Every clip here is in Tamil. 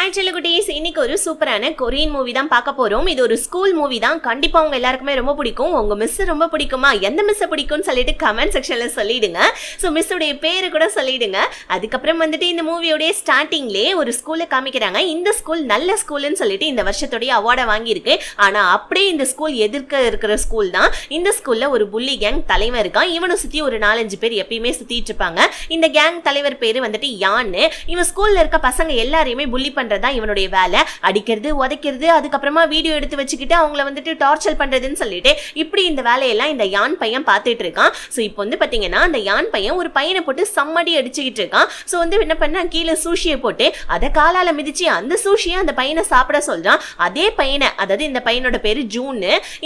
ஹாய் செல்லகுட்டீஸ் இன்னைக்கு ஒரு சூப்பரான கொரியன் மூவி தான் பார்க்க போகிறோம் இது ஒரு ஸ்கூல் மூவி தான். கண்டிப்பாக உங்கள் எல்லாருக்குமே ரொம்ப பிடிக்கும். உங்கள் மிஸ் ரொம்ப பிடிக்குமா? எந்த மிஸ்ஸை பிடிக்கும்னு சொல்லிட்டு கமெண்ட் செக்ஷனில் சொல்லிடுங்க. ஸோ மிஸ்ஸுடைய பேர் கூட சொல்லிடுங்க. அதுக்கப்புறம் வந்துட்டு இந்த மூவியோடைய ஸ்டார்டிங்லேயே ஒரு ஸ்கூலில் காமிக்கிறாங்க. இந்த ஸ்கூல் நல்ல ஸ்கூல்னு சொல்லிட்டு இந்த வருஷத்துடைய அவார்டை வாங்கியிருக்கு. ஆனால் அப்படியே இந்த ஸ்கூல் எதிர்க்க இருக்கிற ஸ்கூல் தான். இந்த ஸ்கூலில் ஒரு புள்ளி கேங் தலைவர் இருக்கான். இவனை சுற்றி ஒரு நாலஞ்சு பேர் எப்பயுமே சுற்றிட்டு இருப்பாங்க. இந்த கேங் தலைவர் பேர் வந்துட்டு யான்னு. இவன் ஸ்கூலில் இருக்க பசங்க எல்லாரையுமே புள்ளி தான் இவனுடைய வேலை. அடிக்கிறது உதைக்கிறது அதுக்கப்புறமா வீடியோ எடுத்து வச்சுக்கிட்டு அவங்கள வந்துட்டு டார்ச்சர் பண்றதுன்னு சொல்லிட்டு இப்படி இந்த வேலையெல்லாம் இந்த யான் பையன் பார்த்துட்டு இருக்கான். ஸோ இப்போ வந்து பார்த்தீங்கன்னா அந்த யான் பையன் ஒரு பையனை போட்டு சம்மடி அடிச்சுக்கிட்டு இருக்கான். ஸோ வந்து என்ன பண்ணா கீழே சூஷியை போட்டு அதை காலால் மிதிச்சு அந்த சூஷியை அந்த பையனை சாப்பிட சொல்றான். அதே பையனை அதாவது இந்த பையனோட பேரு ஜூன்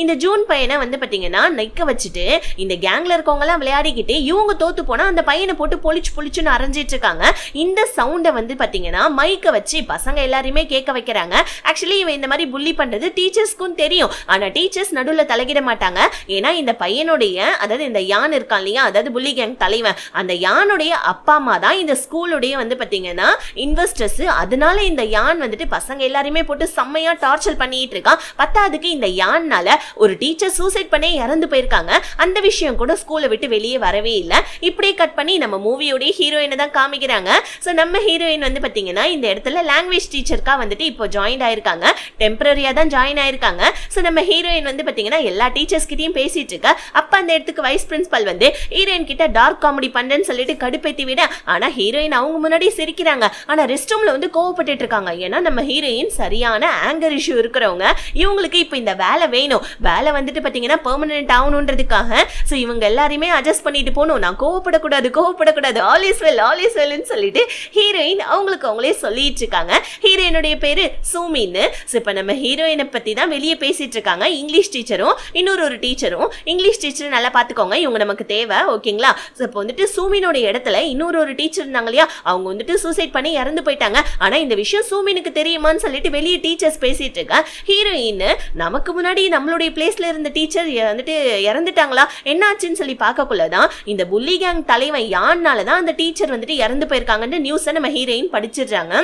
இந்த ஜூன் பையனை வந்து பார்த்தீங்கன்னா நிற்க வச்சுட்டு இந்த கேங்ல இருக்கவங்கலாம் விளையாடிக்கிட்டு இவங்க தோத்து போனா அந்த பையனை போட்டு பொழிச்சு பொழிச்சுன்னு அரைஞ்சிட்டு இருக்காங்க. இந்த சவுண்டை வந்து பார்த்தீங்கன்னா மைக்கை வச்சு பசங்க எல்லாரையுமே கேட்க வைக்கிறாங்க. ஆக்சுவலி இவன் இந்த மாதிரி புள்ளி பண்றது டீச்சர்ஸ்க்கும் தெரியும். ஆனா டீச்சர்ஸ் நடுவில் தலையிட மாட்டாங்க. ஏன்னா இந்த பையனுடைய அதாவது இந்த யான் இருக்கான் இல்லையா அதாவது புள்ளி கேங் தலைவன் அந்த யானுடைய அப்பா அம்மா தான் இந்த ஸ்கூலுடைய வந்து பார்த்தீங்கன்னா இன்வெஸ்டர்ஸ் அதனால இந்த யான் வந்துட்டு பசங்க எல்லாருமே போட்டு செம்மையா டார்ச்சர் பண்ணிட்டு இருக்கான். பத்தாவதுக்கு இந்த யான்னால ஒரு டீச்சர் சூசைட் பண்ணி இறந்து போயிருக்காங்க. அந்த விஷயம் கூட ஸ்கூலை விட்டு வெளியே வரவே இல்லை. இப்படியே கட் பண்ணி நம்ம மூவியோடைய ஹீரோயினை தான் காமிக்கிறாங்க. ஸோ நம்ம ஹீரோயின் வந்து பார்த்தீங்கன்னா இந்த இடத்துல லாங்குவேஜ் டீச்சருக்கா வந்துட்டு இப்போ ஜாயின் ஆயிருக்காங்க. டெம்பரரியாக தான் ஜாயின் ஆயிருக்காங்க. ஸோ நம்ம ஹீரோயின் வந்து பார்த்தீங்கன்னா எல்லா டீச்சர்ஸ் கிட்டயும் பேசிட்டு இருக்க அப்போ அந்த இடத்துக்கு வைஸ் பிரின்சிபல் வந்து ஹீரோயின் கிட்ட டார்க் காமெடி பண்றேன்னு சொல்லிட்டு கடுப்பேற்றி விட. ஆனால் ஹீரோயின் அவங்க முன்னாடி சிரிக்கிறாங்க. ஆனால் ரெஸ்ட் ரூமில் வந்து கோவப்பட்டு இருக்காங்க ஏன்னா நம்ம ஹீரோயின் சரியான ஆங்கர் இஷ்யூ இருக்கிறவங்க. இவங்களுக்கு இப்போ இந்த வேலை வேணும். வேலை வந்துட்டு பார்த்தீங்கன்னா பெர்மனன்ட் ஆகணுன்றதுக்காக. ஸோ இவங்க எல்லாரையுமே அட்ஜஸ்ட் பண்ணிட்டு போகணும். நான் கோவப்படக்கூடாது கோவப்படக்கூடாது. All is well all is வெல்னு சொல்லிட்டு ஹீரோயின் அவங்களுக்கு அவங்களே சொல்லிட்டு இருக்காங்க ஹீரோயினுடைய பேரு சூமின்னு. ஸோ இப்போ நம்ம ஹீரோயினை பற்றி தான் வெளியே பேசிட்டு இருக்காங்க. இங்கிலீஷ் டீச்சரும் இன்னொரு ஒரு டீச்சரும். இங்கிலீஷ் டீச்சர் நல்லா பார்த்துக்கோங்க இவங்க நமக்கு தேவை ஓகேங்களா? ஸோ இப்போ வந்துட்டு சூமினோட இடத்துல இன்னொரு ஒரு டீச்சர் இருந்தாங்க இல்லையா? அவங்க வந்துட்டு சூசைட் பண்ணி இறந்து போயிட்டாங்க. ஆனால் இந்த விஷயம் சூமினுக்கு தெரியுமான்னு சொல்லிட்டு வெளியே டீச்சர்ஸ் பேசிட்டு இருக்க. ஹீரோயின் நமக்கு முன்னாடி நம்மளுடைய பிளேஸ்ல இருந்த டீச்சர் வந்துட்டு இறந்துட்டாங்களா? என்னாச்சுன்னு சொல்லி பார்க்கக்குள்ள தான் இந்த புள்ளி கேங் தலைவன் யான்னால தான் அந்த டீச்சர் வந்துட்டு இறந்து போயிருக்காங்கன்னு நியூஸை நம்ம ஹீரோயின் படிச்சிடுறாங்க.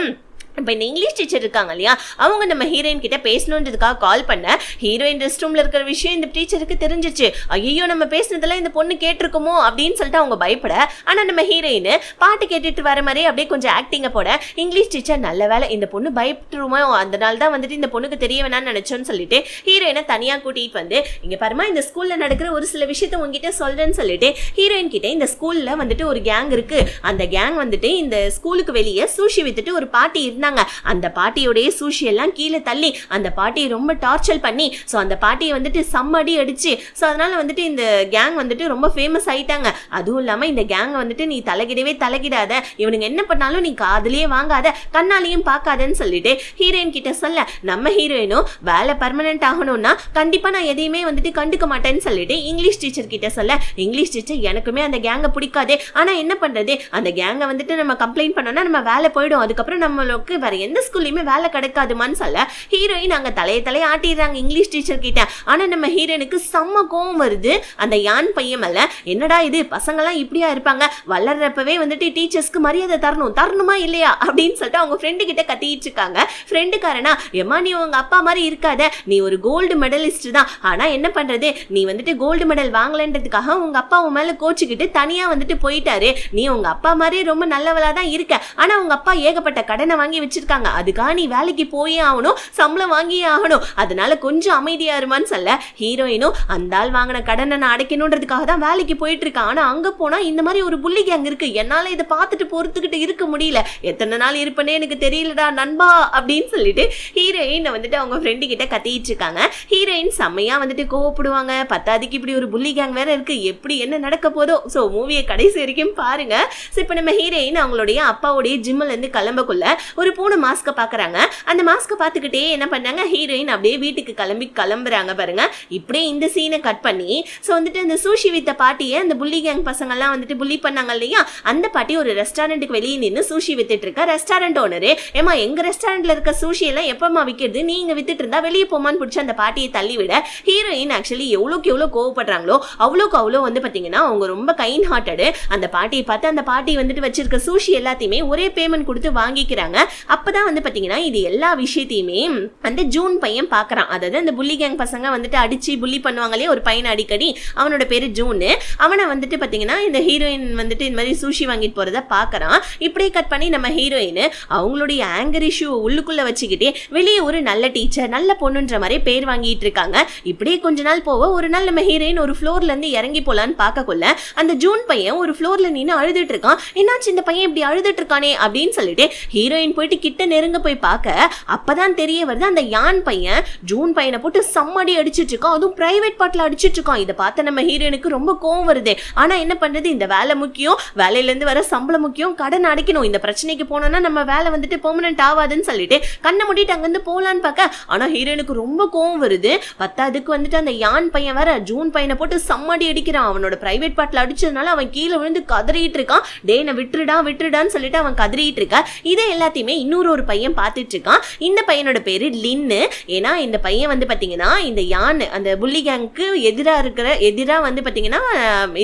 இப்போ இந்த இங்கிலீஷ் டீச்சர் இருக்காங்க இல்லையா அவங்க நம்ம ஹீரோயின் கிட்ட பேசணுன்றதுக்காக கால் பண்ண ஹீரோயின் ரெஸ்ட் ரூம்ல இருக்கிற விஷயம் இந்த டீச்சருக்கு தெரிஞ்சிச்சு. ஐயோ நம்ம பேசினதெல்லாம் இந்த பொண்ணு கேட்டிருக்குமோ அப்படின்னு சொல்லிட்டு அவங்க பயப்பட ஆனா நம்ம ஹீரோயின் பாட்டு கேட்டுட்டு வர மாதிரி அப்படியே கொஞ்சம் ஆக்டிங்கை போட இங்கிலீஷ் டீச்சர் நல்ல வேலை இந்த பொண்ணு பயப்பட்டுருமோ அதனால தான் வந்துட்டு இந்த பொண்ணுக்கு தெரிய வேணாம்னு நினைச்சோன்னு சொல்லிட்டு ஹீரோயினை தனியா கூட்டிட்டு வந்து இங்க பாருமா இந்த ஸ்கூல்ல நடக்கிற ஒரு சில விஷயத்த உங்ககிட்ட சொல்றேன்னு சொல்லிட்டு ஹீரோயின் கிட்ட இந்த ஸ்கூல்ல வந்துட்டு ஒரு கேங் இருக்கு. அந்த கேங் வந்துட்டு இந்த ஸ்கூலுக்கு வெளியே சூஷி வித்துட்டு ஒரு பாட்டி இருந்தாங்க. அந்த பாட்டியோடைய சூஷி எல்லாம் கீழே தள்ளி அந்த பாட்டியை ரொம்ப டார்ச்சர் பண்ணி ஸோ அந்த பாட்டியை வந்துட்டு சம்மடி அடிச்சு ஸோ அதனால வந்துட்டு இந்த கேங் வந்துட்டு ரொம்ப ஃபேமஸ் ஆயிட்டாங்க. அதுவும் இல்லாமல் இந்த கேங் வந்துட்டு நீ தலைகிடவே தலைகிடாத. இவனுங்க என்ன பண்ணாலும் நீ காதுலயே வாங்காத கண்ணாலையும் பார்க்காதன்னு சொல்லிட்டு ஹீரோயின் கிட்ட சொல்ல நம்ம ஹீரோயினும் வேலை பர்மனெண்ட் ஆகணும்னா கண்டிப்பாக நான் எதையுமே வந்துட்டு கண்டுக்க மாட்டேன்னு சொல்லிட்டு இங்கிலீஷ் டீச்சர் கிட்ட சொல்ல இங்கிலீஷ் டீச்சர் எனக்குமே அந்த கேங்கை பிடிக்காதே. ஆனால் என்ன பண்ணுறது அந்த கேங்கை வந்துட்டு நம்ம கம்ப்ளைண்ட் பண்ணோம்னா நம்ம வேலை போயிடும். அதுக்கப்புறம் நம்மளுக்கு வேற எந்த ஸ்கூல்லையுமே வேலை கிடைக்காதுமான்னு சொல்ல ஹீரோயின் அங்க தலையை தலையை ஆட்டிடுறாங்க இங்கிலீஷ் டீச்சர் கிட்ட. ஆனா நம்ம ஹீரோயினுக்கு செம்ம கோவம் வருது. அந்த யான் பையன் மேல என்னடா இது பசங்கெல்லாம் இப்படியா இருப்பாங்க? வளர்றப்பவே வந்துட்டு டீச்சர்ஸ்க்கு மரியாதை தரணும். தரணுமா இல்லையா? அப்படின்னு சொல்லிட்டு அவங்க ஃப்ரெண்டு கிட்ட கத்திட்டு இருக்காங்க. ஃப்ரெண்டுக்காரனா எம்மா நீ உங்க அப்பா மாதிரி இருக்காத. நீ ஒரு கோல்டு மெடலிஸ்ட் தான். ஆனா என்ன பண்றது? நீ வந்துட்டு கோல்டு மெடல் வாங்கலன்றதுக்காக உங்க அப்பா உன் மேல கோச்சுக்கிட்டு தனியா வந்துட்டு போயிட்டாரு. நீ உங்க அப்பா மாதிரி ரொம்ப நல்லவளா தான் இருக்க. ஆனா உங்க அப்பா ஏகப்பட்ட கடனை வாங்கி வச்சிருக்காங்க. அதுக்காக நீ வேலைக்கு போயே ஆகணும் சம்பளம் வாங்கியே ஆகணும். அதனால கொஞ்சம் அமைதியா இருமான்னு சொல்ல ஹீரோயினும் அந்த ஆள் வாங்கின கடனை நான் அடைக்கணுன்றதுக்காக தான் வேலைக்கு போயிட்டு இருக்கான் ஆனா அங்க போனா இந்த மாதிரி ஒரு புள்ளி கேங் இருக்கு. என்னால இதை பார்த்துட்டு பொறுத்துக்கிட்டு இருக்க முடியல. எத்தனை நாள் இருப்பேனே எனக்கு தெரியலடா நண்பா அப்படின்னு சொல்லிட்டு ஹீரோயின் வந்துட்டு அவங்க ஃப்ரெண்டு கிட்ட கத்திட்டு இருக்காங்க. ஹீரோயின் செம்மையா வந்துட்டு கோவப்படுவாங்க. பத்தாதிக்கு இப்படி ஒரு புள்ளி கேங் வேற இருக்கு. எப்படி என்ன நடக்க போதோ. ஸோ மூவியை கடைசி வரைக்கும் பாருங்க. ஸோ இப்போ நம்ம ஹீரோயின் அவங்களுடைய அப்பாவுடைய ஜிம்மில் இருந்து கிளம்பக்குள்ள ஒரு பூனை மாஸ்க்கை பார்க்குறாங்க அந்த மாஸ்க்கை பார்த்துக்கிட்டே என்ன பண்ணாங்க? ஹீரோயின் அப்படியே வீட்டுக்கு கிளம்பி கிளம்புறாங்க பாருங்க. இப்படியே இந்த சீனை கட் பண்ணி ஸோ வந்துட்டு அந்த சூஷி வித்த பாட்டியை அந்த புள்ளி கேங் பசங்கள்லாம் வந்துட்டு புள்ளி பண்ணாங்க இல்லையா? அந்த பாட்டி ஒரு ரெஸ்டாரண்ட்டுக்கு வெளியே நின்று சூஷி வித்துட்டு இருக்கா. ரெஸ்டாரண்ட் ஓனரு ஏமா எங்கள் ரெஸ்டாரண்ட்ல இருக்க சூஷி எல்லாம் எப்பமா விற்கிறது நீங்கள் வித்துட்டு இருந்தா வெளியே போமான்னு பிடிச்சி அந்த பாட்டியை தள்ளி விட ஹீரோயின் ஆக்சுவலி எவ்வளோக்கு எவ்வளோ கோவப்படுறாங்களோ அவ்வளோக்கு அவ்வளோ வந்து பார்த்தீங்கன்னா அவங்க ரொம்ப கைண்ட் ஹார்ட்டடு அந்த பாட்டியை பார்த்து அந்த பாட்டி வந்துட்டு வச்சிருக்க சூஷி எல்லாத்தையுமே ஒரே பேமெண்ட் கொடுத்து வாங்கிக்கிறாங்க. அப்பதான் வந்து பாத்தீங்கன்னா இது எல்லா விஷயத்தையுமே அந்த ஜூன் பையன் பாக்குறான். அதாவது அந்த புள்ளி கேங் பசங்க வந்துட்டு அடிச்சு புள்ளி பண்ணுவாங்களே ஒரு பையன் அடிக்கடி. அவனோட பேரு ஜூனு. அவனை வந்துட்டு பாத்தீங்கன்னா இந்த ஹீரோயின் வந்துட்டு இந்த மாதிரி சூஷி வாங்கிட்டு போறத பாக்குறான். இப்படியே கட் பண்ணி நம்ம ஹீரோயின் அவங்களுடைய ஆங்கர் இஷ்யூ உள்ளுக்குள்ள வச்சுக்கிட்டே வெளியே ஒரு நல்ல டீச்சர் நல்ல பொண்ணுன்ற மாதிரி பேர் வாங்கிட்டு இருக்காங்க. இப்படியே கொஞ்ச நாள் போக ஒரு நாள் நம்ம ஹீரோயின் ஒரு ஃப்ளோர்ல இருந்து இறங்கி போலான்னு பார்க்கக்குள்ள அந்த ஜூன் பையன் ஒரு ஃப்ளோர்ல நின்று அழுதுட்டு இருக்கான். என்னாச்சு இந்த பையன் இப்படி அழுதுட்டு இருக்கானே? அப்படின்னு சொல்லிட்டு ஹீரோயின் போயிட்டு கிட்ட நெருங்க போய் பார்க்க அப்பதான் தெரிய வருது அந்த யான் பையன் ஜூன் பையனை போட்டு சம்மடி அடிச்சிட்டு இருக்கான். அதுவும் பிரைவேட் பாட்டில் அடிச்சிட்டு இருக்கான். இதை பார்த்த நம்ம ஹீரோனுக்கு ரொம்ப கோவம் வருது. ஆனா என்ன பண்றது? இந்த வேலை முக்கியம். வேலையிலேருந்து வர சம்பளம் முக்கியம். கடன் அடைக்கணும். இந்த பிரச்சனைக்கு போனோம்னா நம்ம வேலை வந்துட்டு பெர்மனன்ட் ஆகாதுன்னு சொல்லிட்டு கண்ணை மூடிட்டு அங்கேருந்து போகலான்னு பார்க்க. ஆனா ஹீரோனுக்கு ரொம்ப கோவம் வருது. பத்தாவதுக்கு வந்துட்டு அந்த யான் பையன் வேற ஜூன் பையனை போட்டு சம்மடி அடிக்கிறான். அவனோட பிரைவேட் பாட்டில் அடிச்சதுனால அவன் கீழே விழுந்து கதறிட்டு இருக்கான். டேனை விட்டுடா விட்டுருடான்னு சொல்லிட்டு அவன் கதறிட்டு இருக்க. இதை எல்லாத்தையுமே இன்னொரு ஒரு பையன் பார்த்துட்டு இருக்கான் இந்த பையனோட பேரு லின்னு. ஏன்னா இந்த பையன் வந்து பார்த்தீங்கன்னா இந்த யான் அந்த புள்ளி கேங்க்கு எதிராக இருக்கிற எதிராக வந்து பார்த்தீங்கன்னா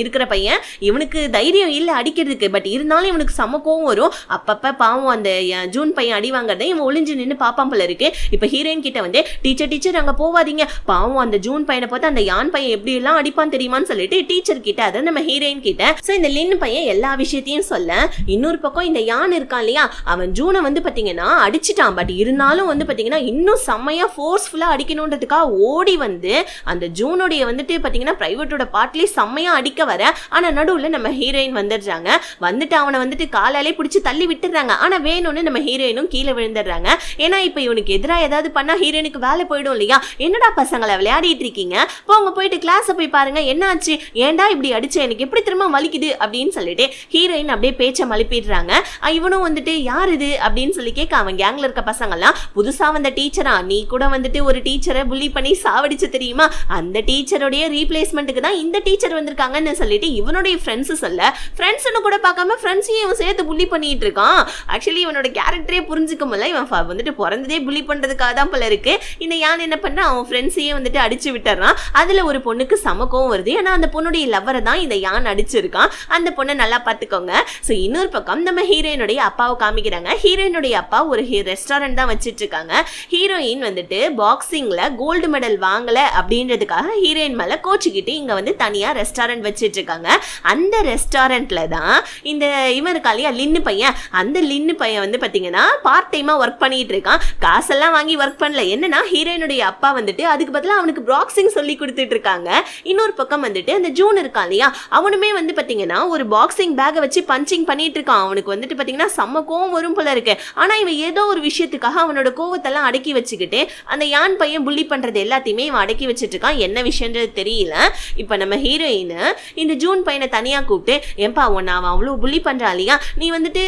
இருக்கிற பையன். இவனுக்கு தைரியம் இல்லை அடிக்கிறதுக்கு. பட் இருந்தாலும் இவனுக்கு செம கோவம் வரும். அப்பப்போ பாவம் அந்த ஜூன் பையன் அடி வாங்குறத இவன் ஒளிஞ்சு நின்று பார்ப்பான் போல இருக்கு. இப்போ ஹீரோயின் கிட்ட வந்து டீச்சர் டீச்சர் அங்கே போவாதீங்க. பாவம் அந்த ஜூன் பையனை பார்த்து அந்த யான் பையன் எப்படி எல்லாம் அடிப்பான் தெரியுமான்னு சொல்லிட்டு டீச்சர் கிட்ட அதை நம்ம ஹீரோயின் கிட்ட. ஸோ இந்த லின் பையன் எல்லா விஷயத்தையும் சொல்ல இன்னொரு பக்கம் இந்த யான் இருக்கான் இல்லையா? அவன் ஜூனை வந்து பார்த்தீங்கன்னா அடிச்சிட்டான். பட் இருந்தாலும் வந்து பார்த்தீங்கன்னா இன்னும் செம்மையா ஃபோர்ஸ்ஃபுல்லாக அடிக்கணுன்றதுக்காக ஓடி வந்து அந்த ஜூனுடைய வந்துட்டு பார்த்தீங்கன்னா ப்ரைவேட்டோட பாட்டிலே செம்மையாக அடிக்க வர ஆனால் நடுவில் நம்ம ஹீரோயின் வந்துடுறாங்க. வந்துட்டு அவனை வந்துட்டு காலாலே பிடிச்சி தள்ளி விட்டுறாங்க ஆனால் வேணும்னு நம்ம ஹீரோயினும் கீழே விழுந்துடுறாங்க. ஏன்னா இப்போ இவனுக்கு எதிராக ஏதாவது பண்ணால் ஹீரோயினுக்கு வேலை போயிடும் இல்லையா? என்னடா பசங்களை விளையாடிட்டு இருக்கீங்க? போங்க போயிட்டு கிளாஸை போய் பாருங்க. என்னாச்சு ஏன்டா இப்படி அடிச்சு? எனக்கு எப்படி திரும்ப வலிக்குது? அப்படின்னு சொல்லிட்டு ஹீரோயின் அப்படியே பேச்சை மழுப்பிடுறாங்க. இவனும் வந்துட்டு யார் இது? அப்படின்னு சொல்லி கேட்க அவன் கேங்ல இருக்க பசங்கள்லாம் புதுசா வந்த டீச்சரா நீ கூட வந்துட்டு ஒரு டீச்சரை புள்ளி பண்ணி சாவடிச்சு தெரியுமா? அந்த டீச்சருடைய ரீப்ளேஸ்மெண்ட்டுக்கு தான் இந்த டீச்சர் வந்திருக்காங்கன்னு சொல்லிட்டு இவனுடைய ஃப்ரெண்ட்ஸ் சொல்ல ஃப்ரெண்ட்ஸ்னு கூட பார்க்காம ஃப்ரெண்ட்ஸையும் இவன் சேர்த்து புள்ளி பண்ணிட்டு இருக்கான். ஆக்சுவலி இவனோட கேரக்டரே புரிஞ்சுக்க முடியல. இவன் வந்துட்டு பிறந்ததே புள்ளி பண்றதுக்காக தான் போல இருக்கு. இந்த யான் என்ன பண்ண அவன் ஃப்ரெண்ட்ஸையே வந்துட்டு அடிச்சு விட்டுறான். அதுல ஒரு பொண்ணுக்கு சமக்கம் வருது. ஏன்னா அந்த பொண்ணுடைய லவ்வரை தான் இந்த யான் அடிச்சிருக்கான். அந்த பொண்ணை நல்லா பார்த்துக்கோங்க. ஸோ இன்னொரு பக்கம் நம்ம ஹீரோயினுடைய அப்பாவை காமிக்கிறாங்க. ஹீரோயினுடைய அப்பா ஒரு ரெஸ்டாரண்ட் தான் வச்சுட்டு இருக்காங்க ஹீரோயின் வந்துட்டு பாக்ஸிங்ல கோல்டு மெடல் வாங்கல அப்படின்றதுக்காக ஹீரோயின் மேல கோச்சிக்கிட்டு இங்க வந்து தனியா ரெஸ்டாரண்ட் வச்சுட்டு இருக்காங்க அந்த ரெஸ்டாரண்ட்ல தான் இந்த இவன் இருக்கா இல்லையா லின்னு பையன். அந்த லின்னு பையன் வந்து பாத்தீங்கன்னா பார்ட் டைமா ஒர்க் பண்ணிட்டு இருக்கான் காசெல்லாம் வாங்கி ஒர்க் பண்ணல. என்னன்னா ஹீரோயினுடைய அப்பா வந்துட்டு அதுக்கு பதிலாக அவனுக்கு பாக்ஸிங் சொல்லி கொடுத்துட்டு இருக்காங்க இன்னொரு பக்கம் வந்துட்டு அந்த ஜூன் இருக்கான் இல்லையா அவனுமே வந்து பாத்தீங்கன்னா ஒரு பாக்ஸிங் பேக்கை வச்சு பஞ்சிங் பண்ணிட்டு இருக்கான் அவனுக்கு வந்துட்டு பாத்தீங்கன்னா செம்ம கோவம் வரும் போல இருக்கு. ஆனால் இவன் ஏதோ ஒரு விஷயத்துக்காக அவனோட கோவத்தெல்லாம் அடக்கி வச்சுக்கிட்டு அந்த யான் பையன் புள்ளி பண்ணுறது எல்லாத்தையுமே இவன் அடக்கி வச்சுட்டு இருக்கான் என்ன விஷயன்றது தெரியல. இப்போ நம்ம ஹீரோயின் இந்த ஜூன் பையனை தனியாக கூப்பிட்டு ஏன்பா உன்னை அவன் அவ்வளோ புள்ளி பண்ணுறா இல்லையா? நீ வந்துட்டு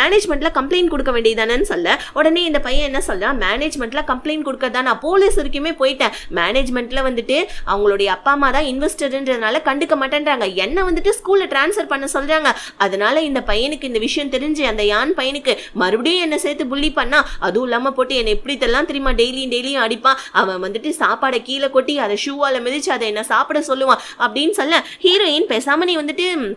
மேனேஜ்மெண்ட்டில் கம்ப்ளைண்ட் கொடுக்க வேண்டியதானேன்னு சொல்ல. உடனே இந்த பையன் என்ன சொல்கிறான் மேனேஜ்மெண்ட்டில் கம்ப்ளைண்ட் கொடுக்கறதா நான் போலீஸ் வரைக்குமே போயிட்டேன். மேனேஜ்மெண்ட்டில் வந்துட்டு அவங்களுடைய அப்பா அம்மா தான் இன்வெஸ்டர்ன்றதுனால கண்டுக்க மாட்டேன்றாங்க. என்னை வந்துட்டு ஸ்கூலில் ட்ரான்ஸ்ஃபர் பண்ண சொல்கிறாங்க அதனால இந்த பையனுக்கு இந்த விஷயம் தெரிஞ்சு அந்த யான் பையனுக்கு மறுபடியும் என்னை சேர்த்து புள்ளி பண்ணா? அதுவும் இல்லாமல் போட்டு என்னை எப்படி இதெல்லாம் தெரியுமா? டெய்லியும் டெய்லியும் அடிப்பான். அவன் வந்துட்டு சாப்பாடை கீழே கொட்டி அதை ஷூவால மிதிச்சு அதை என்ன சாப்பிட சொல்லுவான் அப்படின்னு சொல்ல ஹீரோயின் பேசாம நீ வந்துட்டு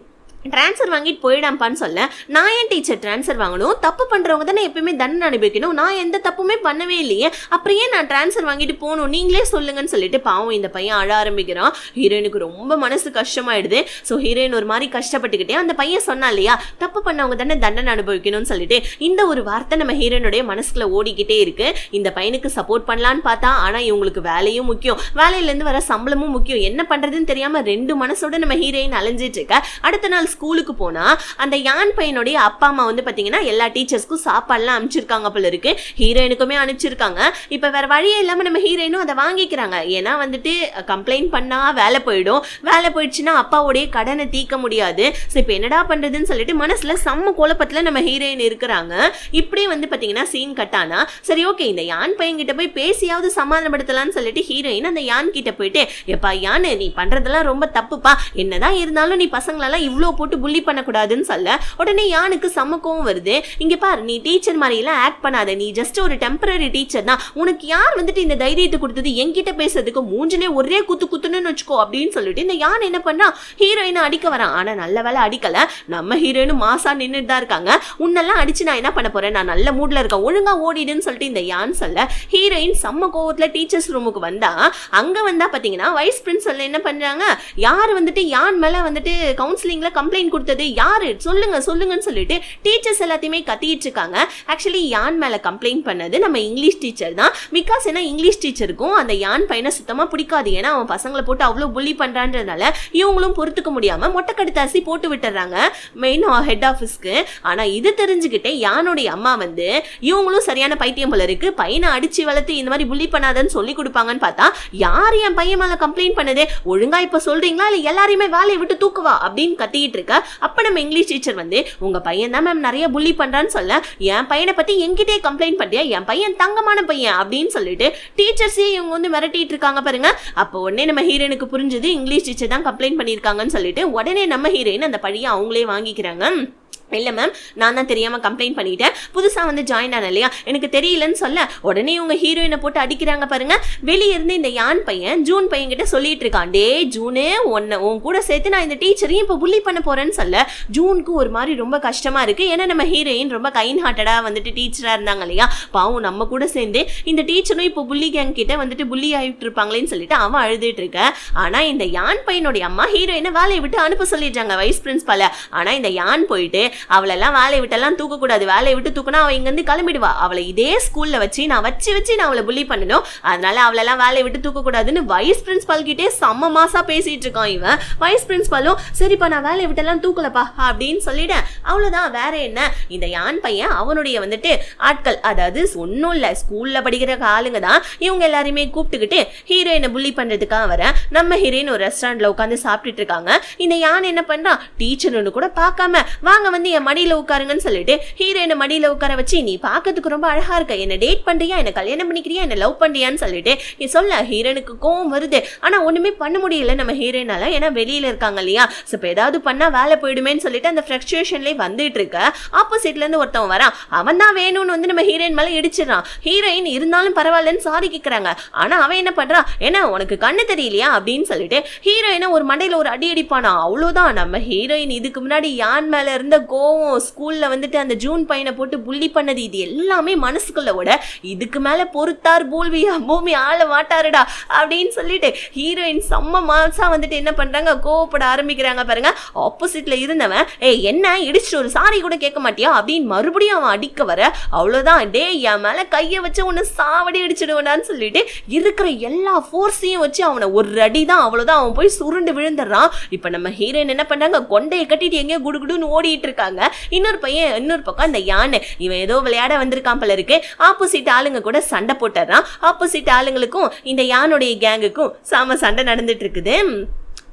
ட்ரான்ஸ்ஃபர் வாங்கிட்டு போயிடாம்ப்பான்னு சொல்ல நான் ஏன் டீச்சர் ட்ரான்ஸ்ஃபர் வாங்கணும்? தப்பு பண்ணுறவங்க தானே எப்பயுமே தண்டனை அனுபவிக்கணும். நான் எந்த தப்புமே பண்ணவே இல்லையே. அப்புறம் ஏன் நான் ட்ரான்ஸ்ஃபர் வாங்கிட்டு போகணும்? நீங்களே சொல்லுங்கன்னு சொல்லிட்டு பாவம் இந்த பையன் அழ ஆரம்பிக்கிறான். ஹீரோயினுக்கு ரொம்ப மனசு கஷ்டமாயிடுது. ஸோ ஹீரோயின் ஒரு மாதிரி கஷ்டப்பட்டுக்கிட்டே அந்த பையன் சொன்னா இல்லையா? தப்பு பண்ணவங்க தானே தண்டனை அனுபவிக்கணும்னு சொல்லிட்டு இந்த ஒரு வார்த்தை நம்ம ஹீரோயினுடைய மனசுக்குள்ள ஓடிக்கிட்டே இருக்கு. இந்த பையனுக்கு சப்போர்ட் பண்ணலான்னு பார்த்தா ஆனால் இவங்களுக்கு வேலையும் முக்கியம். வேலையிலேருந்து வர சம்பளமும் முக்கியம். என்ன பண்ணுறதுன்னு தெரியாமல் ரெண்டு மனசோட நம்ம ஹீரோயின் அலைஞ்சிட்டு இருக்க. அடுத்த நாள் ஸ்கூலுக்கு போனால் அந்த யான் பையனுடைய அப்பா அம்மா வந்து பார்த்தீங்கன்னா எல்லா டீச்சர்ஸ்க்கும் சாப்பாடுலாம் அனுப்பிச்சிருக்காங்க போல இருக்கு. ஹீரோயினுக்குமே அனுப்பிச்சிருக்காங்க. இப்போ வேற வழியே இல்லாமல் நம்ம ஹீரோயினும் அதை வாங்கிக்கிறாங்க. ஏன்னா வந்துட்டு கம்ப்ளைண்ட் பண்ணால் வேலை போயிடும். வேலை போயிடுச்சுன்னா அப்பாவுடைய கடனை தீர்க்க முடியாது. ஸோ இப்போ என்னடா பண்ணுறதுன்னு சொல்லிட்டு மனசில் செம்ம குழப்பத்தில் நம்ம ஹீரோயின் இருக்கிறாங்க. இப்படியே வந்து பார்த்தீங்கன்னா சீன் கட்டானா சரி ஓகே இந்த யான் பையன்கிட்ட போய் பேசியாவது சமாதானப்படுத்தலாம்னு சொல்லிட்டு ஹீரோயின் அந்த யான் கிட்ட போயிட்டு எப்பா யானு நீ பண்ணுறதெல்லாம் ரொம்ப தப்புப்பா. என்னதான் இருந்தாலும் நீ பசங்களெல்லாம் இவ்வளோ போட்டு புள்ளி பண்ணக்கூடாதுன்னு சொல்ல உடனே யானுக்கு சமக்கவும் கோவம் வருது? இங்க பாரு நீ டீச்சர் மாதிரிலாம் ஆக்ட் பண்ணாத. நீ ஜஸ்ட் ஒரு டெம்பரரி டீச்சர் தான். உனக்கு யார் வந்துட்டு இந்த தைரியத்தை கொடுத்தது? என்கிட்ட பேசுறதுக்கு மூஞ்சிலே ஒரே குத்து குத்துன்னு வச்சுக்கோ அப்படின்னு சொல்லிட்டு இந்த யான் என்ன பண்ணா? ஹீரோயினை அடிக்க வரான். ஆனா நல்ல வேலை அடிக்கல. நம்ம ஹீரோயினும் மாசா நின்றுட்டு தான் இருக்காங்க. உன்னெல்லாம் அடிச்சு நான் என்ன பண்ண போறேன்? நான் நல்ல மூட்ல இருக்கேன். ஒழுங்கா ஓடிடுன்னு சொல்லிட்டு இந்த யான் சொல்ல ஹீரோயின் செம்ம கோவத்துல டீச்சர்ஸ் ரூமுக்கு வந்தா அங்க வந்தா பாத்தீங்கன்னா வைஸ் பிரின்சிபல் என்ன பண்றாங்க? யார் வந்துட்டு யான் மேல வந்துட்டு கவுன்சிலிங்ல கம்ப்ளைண்ட் கம்ப்ளைண்ட் கொடுத்தது யாரு? சொல்லுங்க சொல்லுங்கன்னு சொல்லிட்டு டீச்சர்ஸ் எல்லாத்தையுமே கத்திட்டு இருக்காங்க. ஆக்சுவலி யான் மேல கம்ப்ளைண்ட் பண்ணது? நம்ம இங்கிலீஷ் டீச்சர் தான். பிகாஸ் ஏன்னா இங்கிலீஷ் டீச்சருக்கும் அந்த யான் பையனை சுத்தமா பிடிக்காது. ஏன்னா அவன் பசங்களை போட்டு அவ்வளோ புள்ளி பண்றான்றதுனால இவங்களும் பொறுத்துக்க முடியாம மொட்டைக்கடுத்தாசி போட்டு விட்டுறாங்க. மெயின் ஹெட் ஆஃபீஸ்க்கு ஆனா இது தெரிஞ்சுக்கிட்டே யானுடைய அம்மா வந்து இவங்களும் சரியான பைத்தியம் போல இருக்கு. பையனை அடிச்சு வளர்த்து இந்த மாதிரி புள்ளி பண்ணாதன்னு சொல்லி கொடுப்பாங்கன்னு பார்த்தா யார் என் பையன் மேல கம்ப்ளைண்ட் பண்ணதே? ஒழுங்கா இப்ப சொல்றீங்களா? இல்ல எல்லாரையுமே வேலையை விட்டு தூக்குவா? அப்படின்னு கத்திக்கிட்டு இருக்க அப்ப நம்ம இங்கிலீஷ் டீச்சர் வந்து உங்க பையன் தான் மேம் நிறைய புள்ளி பண்றான்னு சொல்ல என் பையனை பத்தி என்கிட்டயே கம்ப்ளைண்ட் பண்ணியா என் பையன் தங்கமான பையன் அப்படின்னு சொல்லிட்டு டீச்சர்ஸே இவங்க வந்து மிரட்டிட்டு இருக்காங்க பாருங்க. அப்போ உடனே நம்ம ஹீரோனுக்கு புரிஞ்சது இங்கிலீஷ் டீச்சர் தான் கம்ப்ளைண்ட் பண்ணியிருக்காங்கன்னு சொல்லிட்டு உடனே நம்ம ஹீரோயின் அந்த பழியை அவங்களே வாங்கிக்கிறாங்க. இல்லை மேம் நான் தான் தெரியாமல் கம்ப்ளைண்ட் பண்ணிட்டேன். புதுசாக வந்து ஜாயின் ஆன இல்லையா? எனக்கு தெரியலன்னு சொல்ல உடனே இவங்க ஹீரோயினை போட்டு அடிக்கிறாங்க பாருங்க. வெளியே இருந்து இந்த யான் பையன் ஜூன் பையன் கிட்ட சொல்லிட்டு இருக்கான். டே ஜூனு ஒன்று உன் கூட சேர்த்து நான் இந்த டீச்சரையும் இப்போ புள்ளி பண்ண போறேன்னு சொல்ல? ஜூனுக்கு ஒரு மாதிரி ரொம்ப கஷ்டமா இருக்கு. ஏன்னா நம்ம ஹீரோயின் ரொம்ப கைன் ஹார்ட்டடாக வந்துட்டு டீச்சராக இருந்தாங்க இல்லையா? பாவம் நம்ம கூட சேர்ந்து இந்த டீச்சரும் இப்போ புள்ளி கேங் கிட்ட வந்துட்டு புள்ளி ஆகிட்டு இருப்பாங்களேன்னு சொல்லிட்டு அவன் அழுதுட்டு இருக்க. ஆனால் இந்த யான் பையனுடைய அம்மா ஹீரோயினை வேலையை விட்டு அனுப்ப சொல்லிடுறாங்க வைஸ் பிரின்ஸ்பால ஆனால் இந்த யான் போயிட்டு அவளெல்லாம் வேலையை விட்டெல்லாம் தூக்கக்கூடாது. வேலையை விட்டு தூக்கினா அவள் இங்கேருந்து கிளம்பிடுவா. அவளை இதே ஸ்கூலில் வச்சு நான் வச்சு வச்சு நான் அவளை புள்ளி பண்ணணும் அதனால அவளெல்லாம் வேலையை விட்டு தூக்கக்கூடாதுன்னு வைஸ் பிரின்ஸ்பால் கிட்டே செம்ம மாசா பேசிட்டு இருக்கான் இவன். வைஸ் பிரின்ஸ்பாலும் சரிப்பா நான் வேலையை விட்டெல்லாம் தூக்கலப்பா அப்படின்னு சொல்லிட்டேன். அவ்வளோதான் வேற என்ன? இந்த யான் பையன் அவனுடைய வந்துட்டு ஆட்கள் அதாவது ஒன்றும் இல்லை ஸ்கூலில் படிக்கிற ஆளுங்க தான் இவங்க எல்லாரையுமே கூப்பிட்டுக்கிட்டு ஹீரோயினை புள்ளி பண்ணுறதுக்காக வர நம்ம ஹீரோயின் ஒரு ரெஸ்டாரண்ட்டில் உட்காந்து சாப்பிட்டுட்டு இருக்காங்க. இந்த யான் என்ன பண்றான் டீச்சர்னு கூட பார்க்காம வாங்க வந்து என் மடியில உட்காருங்கன்னு சொல்லிட்டு ஹீரோயினை மடியில உட்கார வச்சு நீ பார்க்கறதுக்கு ரொம்ப அழகா இருக்க. என்ன டேட் பண்றியா? என்ன கல்யாணம் பண்ணிக்கிறியா? என்ன லவ் பண்றியான்னு சொல்லிட்டு நீ சொல்ல ஹீரோனுக்கு கோவம் வருது. ஆனா ஒண்ணுமே பண்ண முடியல நம்ம ஹீரோயினால ஏன்னா வெளியில இருக்காங்க இல்லையா? ஸோ இப்போ ஏதாவது பண்ணா வேலை போயிடுமேன்னு சொல்லிட்டு அந்த ஃப்ரக்சுவேஷன்லேயே வந்துட்டு இருக்க. ஆப்போசிட்ல இருந்து ஒருத்தவன் வரான். அவன் தான் வேணும்னு வந்து நம்ம ஹீரோயின் மேல இடிச்சிடறான். ஹீரோயின் இருந்தாலும் பரவாயில்லன்னு சாரி கேட்கறாங்க ஆனா அவன் என்ன பண்றான்? ஏன்னா உனக்கு கண்ணு தெரியலையா? அப்படின்னு சொல்லிட்டு ஹீரோயினை ஒரு மண்டையில ஒரு அடி அடிப்பானா? அவ்வளவுதான். நம்ம ஹீரோயின் இதுக்கு முன்னாடி யான் மேல இருந்த கோ கோவம் ஸ்கூலில் வந்துட்டு அந்த ஜூன் பையனை போட்டு புள்ளி பண்ணது இது எல்லாமே மனசுக்குள்ள விட இதுக்கு மேலே பொறுத்தார் பூல்வியா பூமி ஆள மாட்டாருடா அப்படின்னு சொல்லிட்டு ஹீரோயின் செம்ம மாசாக வந்துட்டு என்ன பண்ணுறாங்க கோவப்பட ஆரம்பிக்கிறாங்க பாருங்க. ஆப்போசிட்டில் இருந்தவன் ஏ என்ன? இடிச்சிட்டு ஒரு சாரி கூட கேட்க மாட்டியா? அப்படின்னு மறுபடியும் அவன் அடிக்க வர அவ்வளோதான் டே என் மேலே கையை வச்சு உன்னை சாவடி அடிச்சிடுவேடான்னு சொல்லிட்டு இருக்கிற எல்லா ஃபோர்ஸையும் வச்சு அவனை ஒரு அடி தான் அவ்வளோதான் அவன் போய் சுருண்டு விழுந்துடுறான். இப்போ நம்ம ஹீரோயின் என்ன பண்ணுறாங்க கொண்டையை கட்டிட்டு எங்கேயோ குடுகுடுன்னு ஓடிட்டு இருக்காங்க இன்னொரு பையன் இன்னொரு பக்கம் அந்த யானை. இவன் ஏதோ விளையாட வந்திருக்கான் போல இருக்கு. ஆப்போசிட் ஆளுங்க கூட சண்டை போட்டுறான். ஆப்போசிட் ஆளுங்களுக்கும் இந்த யானுடைய கேங்குக்கும் சாம சண்டை நடந்துட்டு இருக்குது.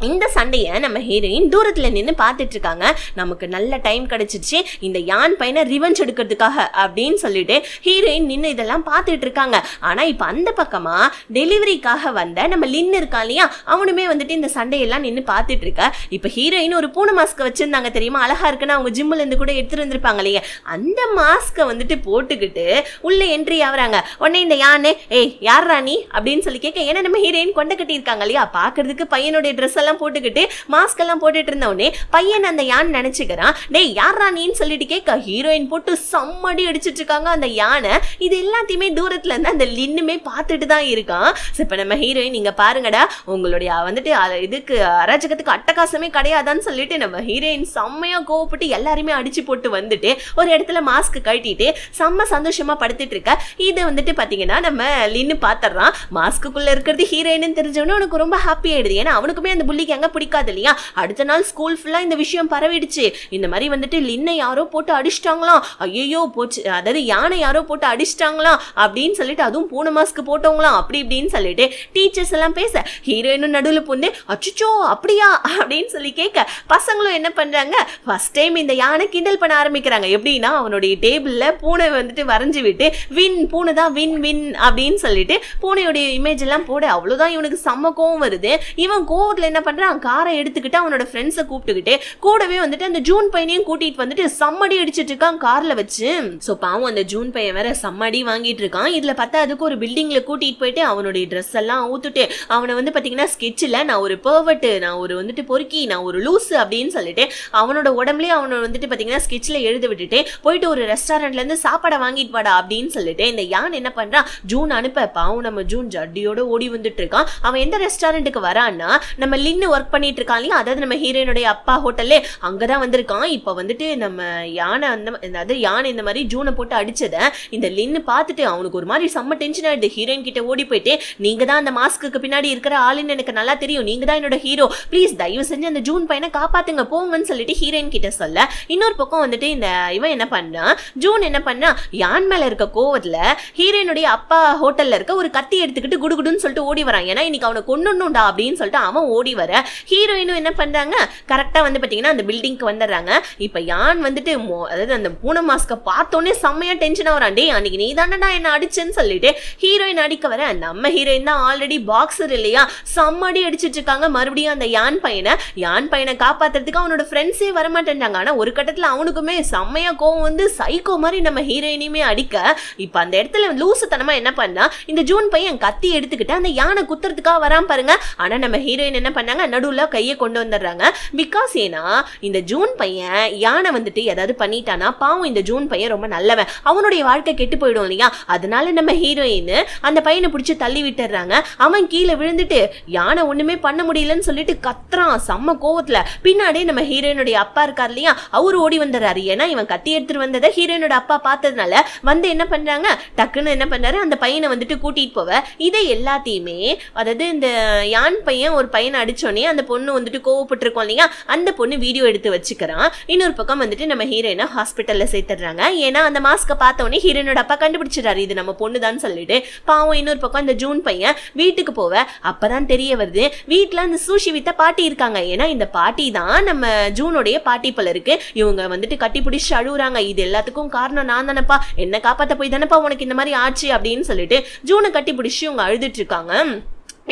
இந்த சண்டையை நம்ம ஹீரோயின் தூரத்தில் நின்று பார்த்துட்டு இருக்காங்க. நமக்கு நல்ல டைம் கிடைச்சிருச்சு. இந்த யான் பையனை ரிவெஞ்ச் எடுக்கிறதுக்காக அப்படின்னு சொல்லிட்டு ஹீரோயின் நின்று இதெல்லாம் பார்த்துட்டு இருக்காங்க. ஆனால் இப்போ அந்த பக்கமாக டெலிவரிக்காக வந்த நம்ம லின் இருக்கான் இல்லையா? அவனுமே வந்துட்டு இந்த சண்டையெல்லாம் நின்று பார்த்துட்டு இருக்க. இப்போ ஹீரோயின் ஒரு பூனை மாஸ்க் வச்சுருந்தாங்க தெரியுமா? அழகா இருக்குன்னு அவங்க ஜிம்மில் இருந்து கூட எடுத்துட்டு வந்திருப்பாங்க இல்லையா? அந்த மாஸ்க்கை வந்துட்டு போட்டுக்கிட்டு உள்ளே என்ட்ரி ஆகுறாங்க. உடனே இந்த யானே ஏய் யார் ராணி அப்படின்னு சொல்லி கேட்க ஏன்னா நம்ம ஹீரோயின் கொண்ட கட்டியிருக்காங்க இல்லையா? பார்க்கறதுக்கு பையனுடைய ட்ரெஸ் எல்லாம் போட்டுக்கிட்டு மாஸ்க் எல்லாம் போட்டுட்டு இருந்தவொடனே பையன் அந்த யான் நினைச்சுக்கிறான் டேய் யாரா நீன்னு சொல்லிட்டு கேட்க ஹீரோயின் போட்டு செம்மடி அடிச்சிட்டு இருக்காங்க அந்த யானை. இது எல்லாத்தையுமே தூரத்துல இருந்து அந்த லின்னுமே பார்த்துட்டு தான் இருக்கான். இப்போ நம்ம ஹீரோயின் நீங்க பாருங்கடா உங்களுடைய வந்துட்டு இதுக்கு அராஜகத்துக்கு அட்டகாசமே கிடையாதான்னு சொல்லிட்டு நம்ம ஹீரோயின் செம்மையா கோவப்பட்டு எல்லாருமே அடிச்சு போட்டு வந்துட்டு ஒரு இடத்துல மாஸ்க் கட்டிட்டு செம்ம சந்தோஷமா படுத்துட்டு இருக்க. இது வந்துட்டு பாத்தீங்கன்னா நம்ம லின்னு பாத்துறான் மாஸ்க்குள்ள இருக்கிறது ஹீரோயின்னு தெரிஞ்சவனே உனக்கு ரொம்ப ஹாப்பி ஆயிடுது. ஏன்னா அவனுக்குமே அந்த புள்ளிக்கு எங்க பிடிக்காது இல்லையா? அடுத்த நாள் ஸ்கூல் ஃபுல்லா இந்த விஷயம் பரவிடுச்சு. இந்த மாதிரி வந்துட்டு லின்னை யாரோ போட்டு அடிச்சிட்டாங்களாம். ஐயோ போச்சு. அதாவது யானை யாரோ போட்டு அடிச்சிட்டாங்களாம் அப்படின்னு சொல்லிட்டு அதுவும் பூனை மாஸ்க் போட்டவங்களாம். அப்படி இப்படின்னு சொல்லிட்டு டீச்சர்ஸ் எல்லாம் பேச ஹீரோயினும் நடுவில் பூந்து அச்சுச்சோ அப்படியா? அப்படின்னு சொல்லி கேட்க பசங்களும் என்ன பண்றாங்க? ஃபர்ஸ்ட் டைம் இந்த யானை கிண்டல் பண்ண ஆரம்பிக்கிறாங்க. எப்படின்னா அவனுடைய டேபிள்ல பூனை வந்துட்டு வரைஞ்சி விட்டு வின் பூனை தான் வின் வின் அப்படின்னு சொல்லிட்டு பூனையுடைய இமேஜ் எல்லாம் போட. அவ்வளவுதான் இவனுக்கு செம்ம கோவம் வருது. இவன் கோவத்தில் என்ன பண்ணுறான் காரை எடுத்துக்கிட்டு அவனோட ஃப்ரெண்ட்ஸை கூப்பிட்டுக்கிட்டு கூடவே வந்துட்டு அந்த ஜூன் பையனையும் கூட்டிகிட்டு வந்துட்டு சம்மடி அடிச்சிட்டு இருக்கான் காரில் வச்சு. ஸோ பாவம் அந்த ஜூன் பையன் வேற சம்மடி வாங்கிட்டு இருக்கான். இதில் பார்த்தா அதுக்கு ஒரு பில்டிங்கில் கூட்டிகிட்டு போயிட்டு அவனுடைய ட்ரெஸ் எல்லாம் ஊத்துட்டு அவனை வந்து பார்த்தீங்கன்னா ஸ்கெட்சில் நான் ஒரு பர்வட்டு நான் ஒரு வந்துட்டு பொறுக்கி நான் ஒரு லூசு அப்படின்னு சொல்லிட்டு அவனோட உடம்புலேயே அவனை வந்துட்டு பார்த்தீங்கன்னா ஸ்கெட்சில் எழுத விட்டுட்டு போயிட்டு ஒரு ரெஸ்டாரண்ட்லேருந்து சாப்பாடை வாங்கிட்டு வாடா அப்படின்னு சொல்லிட்டு இந்த யான் என்ன பண்ணுறான் ஜூன் அனுப்ப பாவம் நம்ம ஜூன் ஜட்டியோட ஓடி வந்துட்டு இருக்கான். அவன் எந்த ரெஸ்டாரண்ட்டுக்கு வரான்னா நம்ம லின்னு ஒர்க் பண்ணிட்டு இருக்கான் இல்லையா? அதாவது நம்ம ஹீரோயினுடைய அப்பா ஹோட்டல்லே அங்கதான் வந்திருக்கான். இப்போ வந்துட்டு நம்ம யானை அந்த அதாவது யானை இந்த மாதிரி ஜூனை போட்டு அடிச்சதை இந்த லின்னு பார்த்துட்டு அவனுக்கு ஒரு மாதிரி செம்ம டென்ஷன் ஆயிடுது. ஹீரோயின் கிட்ட ஓடி போயிட்டு நீங்க தான் அந்த மாஸ்க்கு பின்னாடி இருக்கிற ஆளுன்னு எனக்கு நல்லா தெரியும். நீங்க தான் என்னோட ஹீரோ ப்ளீஸ் தயவு செஞ்சு அந்த ஜூன் பையனை காப்பாத்துங்க. போங்கன்னு சொல்லிட்டு ஹீரோயின் கிட்ட சொல்ல இன்னொரு பக்கம் வந்துட்டு இந்த இவன் என்ன பண்ணா ஜூன் என்ன பண்ணா யான் மேல இருக்க கோவத்துல ஹீரோயினுடைய அப்பா ஹோட்டல்ல இருக்க ஒரு கத்தி எடுத்துக்கிட்டு குடுகுடுன்னு சொல்லிட்டு ஓடி வரான். ஏன்னா இன்னைக்கு அவனை கொண்டுடணும்டா அப்படின்னு சொல்லிட்டு அவன் ஓடி வர ஹீரோயினும் என்ன பண்றாங்க? கரெக்டாக வந்து பார்த்தீங்கன்னா அந்த பில்டிங்க்கு வந்துடுறாங்க. இப்போ யான் வந்துட்டு மோ- அதாவது அந்த பூனை மாஸ்கை பார்த்தோன்னே செம்மையா டென்ஷன் ஆகிறான் டேய் அன்னைக்கு நீ தானடா என்ன அடிச்சேன்னு சொல்லிட்டு ஹீரோயின் அடிக்க வர. நம்ம ஹீரோயின் தான் ஆல்ரெடி பாக்ஸர் இல்லையா? செம்மடி அடிச்சிட்டு இருக்காங்க. மறுபடியும் அந்த யான் பையனை யான் பையனை காப்பாத்துறதுக்கு அவனோட ஃப்ரெண்ட்ஸே வரமாட்டேன்றாங்க. ஆனால் ஒரு கட்டத்தில் அவனுக்குமே செம்மையா கோவம் வந்து சைக்கோ மாதிரி நம்ம ஹீரோயினையுமே அடிக்க இப்போ அந்த இடத்துல லூசுத்தனமா என்ன பண்ணா இந்த ஜூன் பையன் கத்தி எடுத்துக்கிட்டு அந்த யானை குத்துறதுக்காக வரான் பாருங்க. ஆனா நம்ம ஹீரோயின் என்ன பண்ணாங்க நடுவில் கையை கொண்டு வந்துடுறாங்க. பிகாஸ் ஏன்னா இந்த ஜூன் பையன் யானை வந்துட்டு ஏதாவது பண்ணிட்டானா பாவம் இந்த ஜூன் பையன் ரொம்ப நல்லவன். அவனுடைய வாழ்க்கை கெட்டு போயிடும் இல்லையா? அதனால நம்ம ஹீரோயின் அந்த பையனை பிடிச்சி தள்ளி விட்டுறாங்க அவன் கீழே விழுந்துட்டு யானை ஒண்ணுமே பண்ண முடியலன்னு சொல்லிட்டு கத்துறான். செம்ம கோவத்துல. பின்னாடியே நம்ம ஹீரோயினுடைய அப்பா இருக்கார் இல்லையா? அவரு ஓடி வந்துடுறாரு. ஏன்னா இவன் கத்தி எடுத்துட்டு வந்ததை ஹீரோயினோட அப்பா பார்த்ததுனால வந்து என்ன பண்றாங்க? டக்குன்னு என்ன பண்ணுறாரு அந்த பையனை வந்துட்டு கூட்டிட்டு போவ. இதை எல்லாத்தையுமே அதாவது இந்த யான் பையன் ஒரு பையனை அடிச்சோடனே அந்த பொண்ணு வந்துட்டு கோவப்பட்டிருக்கோம் இல்லையா? அந்த பொண்ணு வீடியோ எடுத்து வச்சுக்கிறான் இன்னொரு பக்கம் வந்துட்டு நம்ம ஹீரோயினை ஹாஸ்பிட்டலில் சேர்த்துடுறாங்க. ஏன்னா அந்த மாஸ்க்கை பார்த்தோன்னே ஹீரோயினோட அப்பா கண்டுபிடிச்சிட்டாரு இது நம்ம பொண்ணு தான் சொல்லிட்டு. பாவம் இன்னொரு பக்கம் இந்த ஜூன் பையன் வீட்டுக்கு போவ. அப்பதான் தெரிய வருது. வீட்டில் அந்த சூஷி வித்த பாட்டி இருக்காங்க. ஏன்னா இந்த பாட்டி தான் நம்ம ஜூனுடைய பாட்டி போல இருக்கு. இவங்க வந்துட்டு கட்டி பிடிச்சி அழுகுறாங்க இது எல்லாத்துக்கும் காரணம் நான் தானப்பா. என்ன காப்பாற்ற போய் தானப்பா உனக்கு இந்த மாதிரி ஆச்சு அப்படின்னு சொல்லிட்டு ஜூனை கட்டி பிடிச்சி இவங்க அழுதுட்டு இருக்காங்க.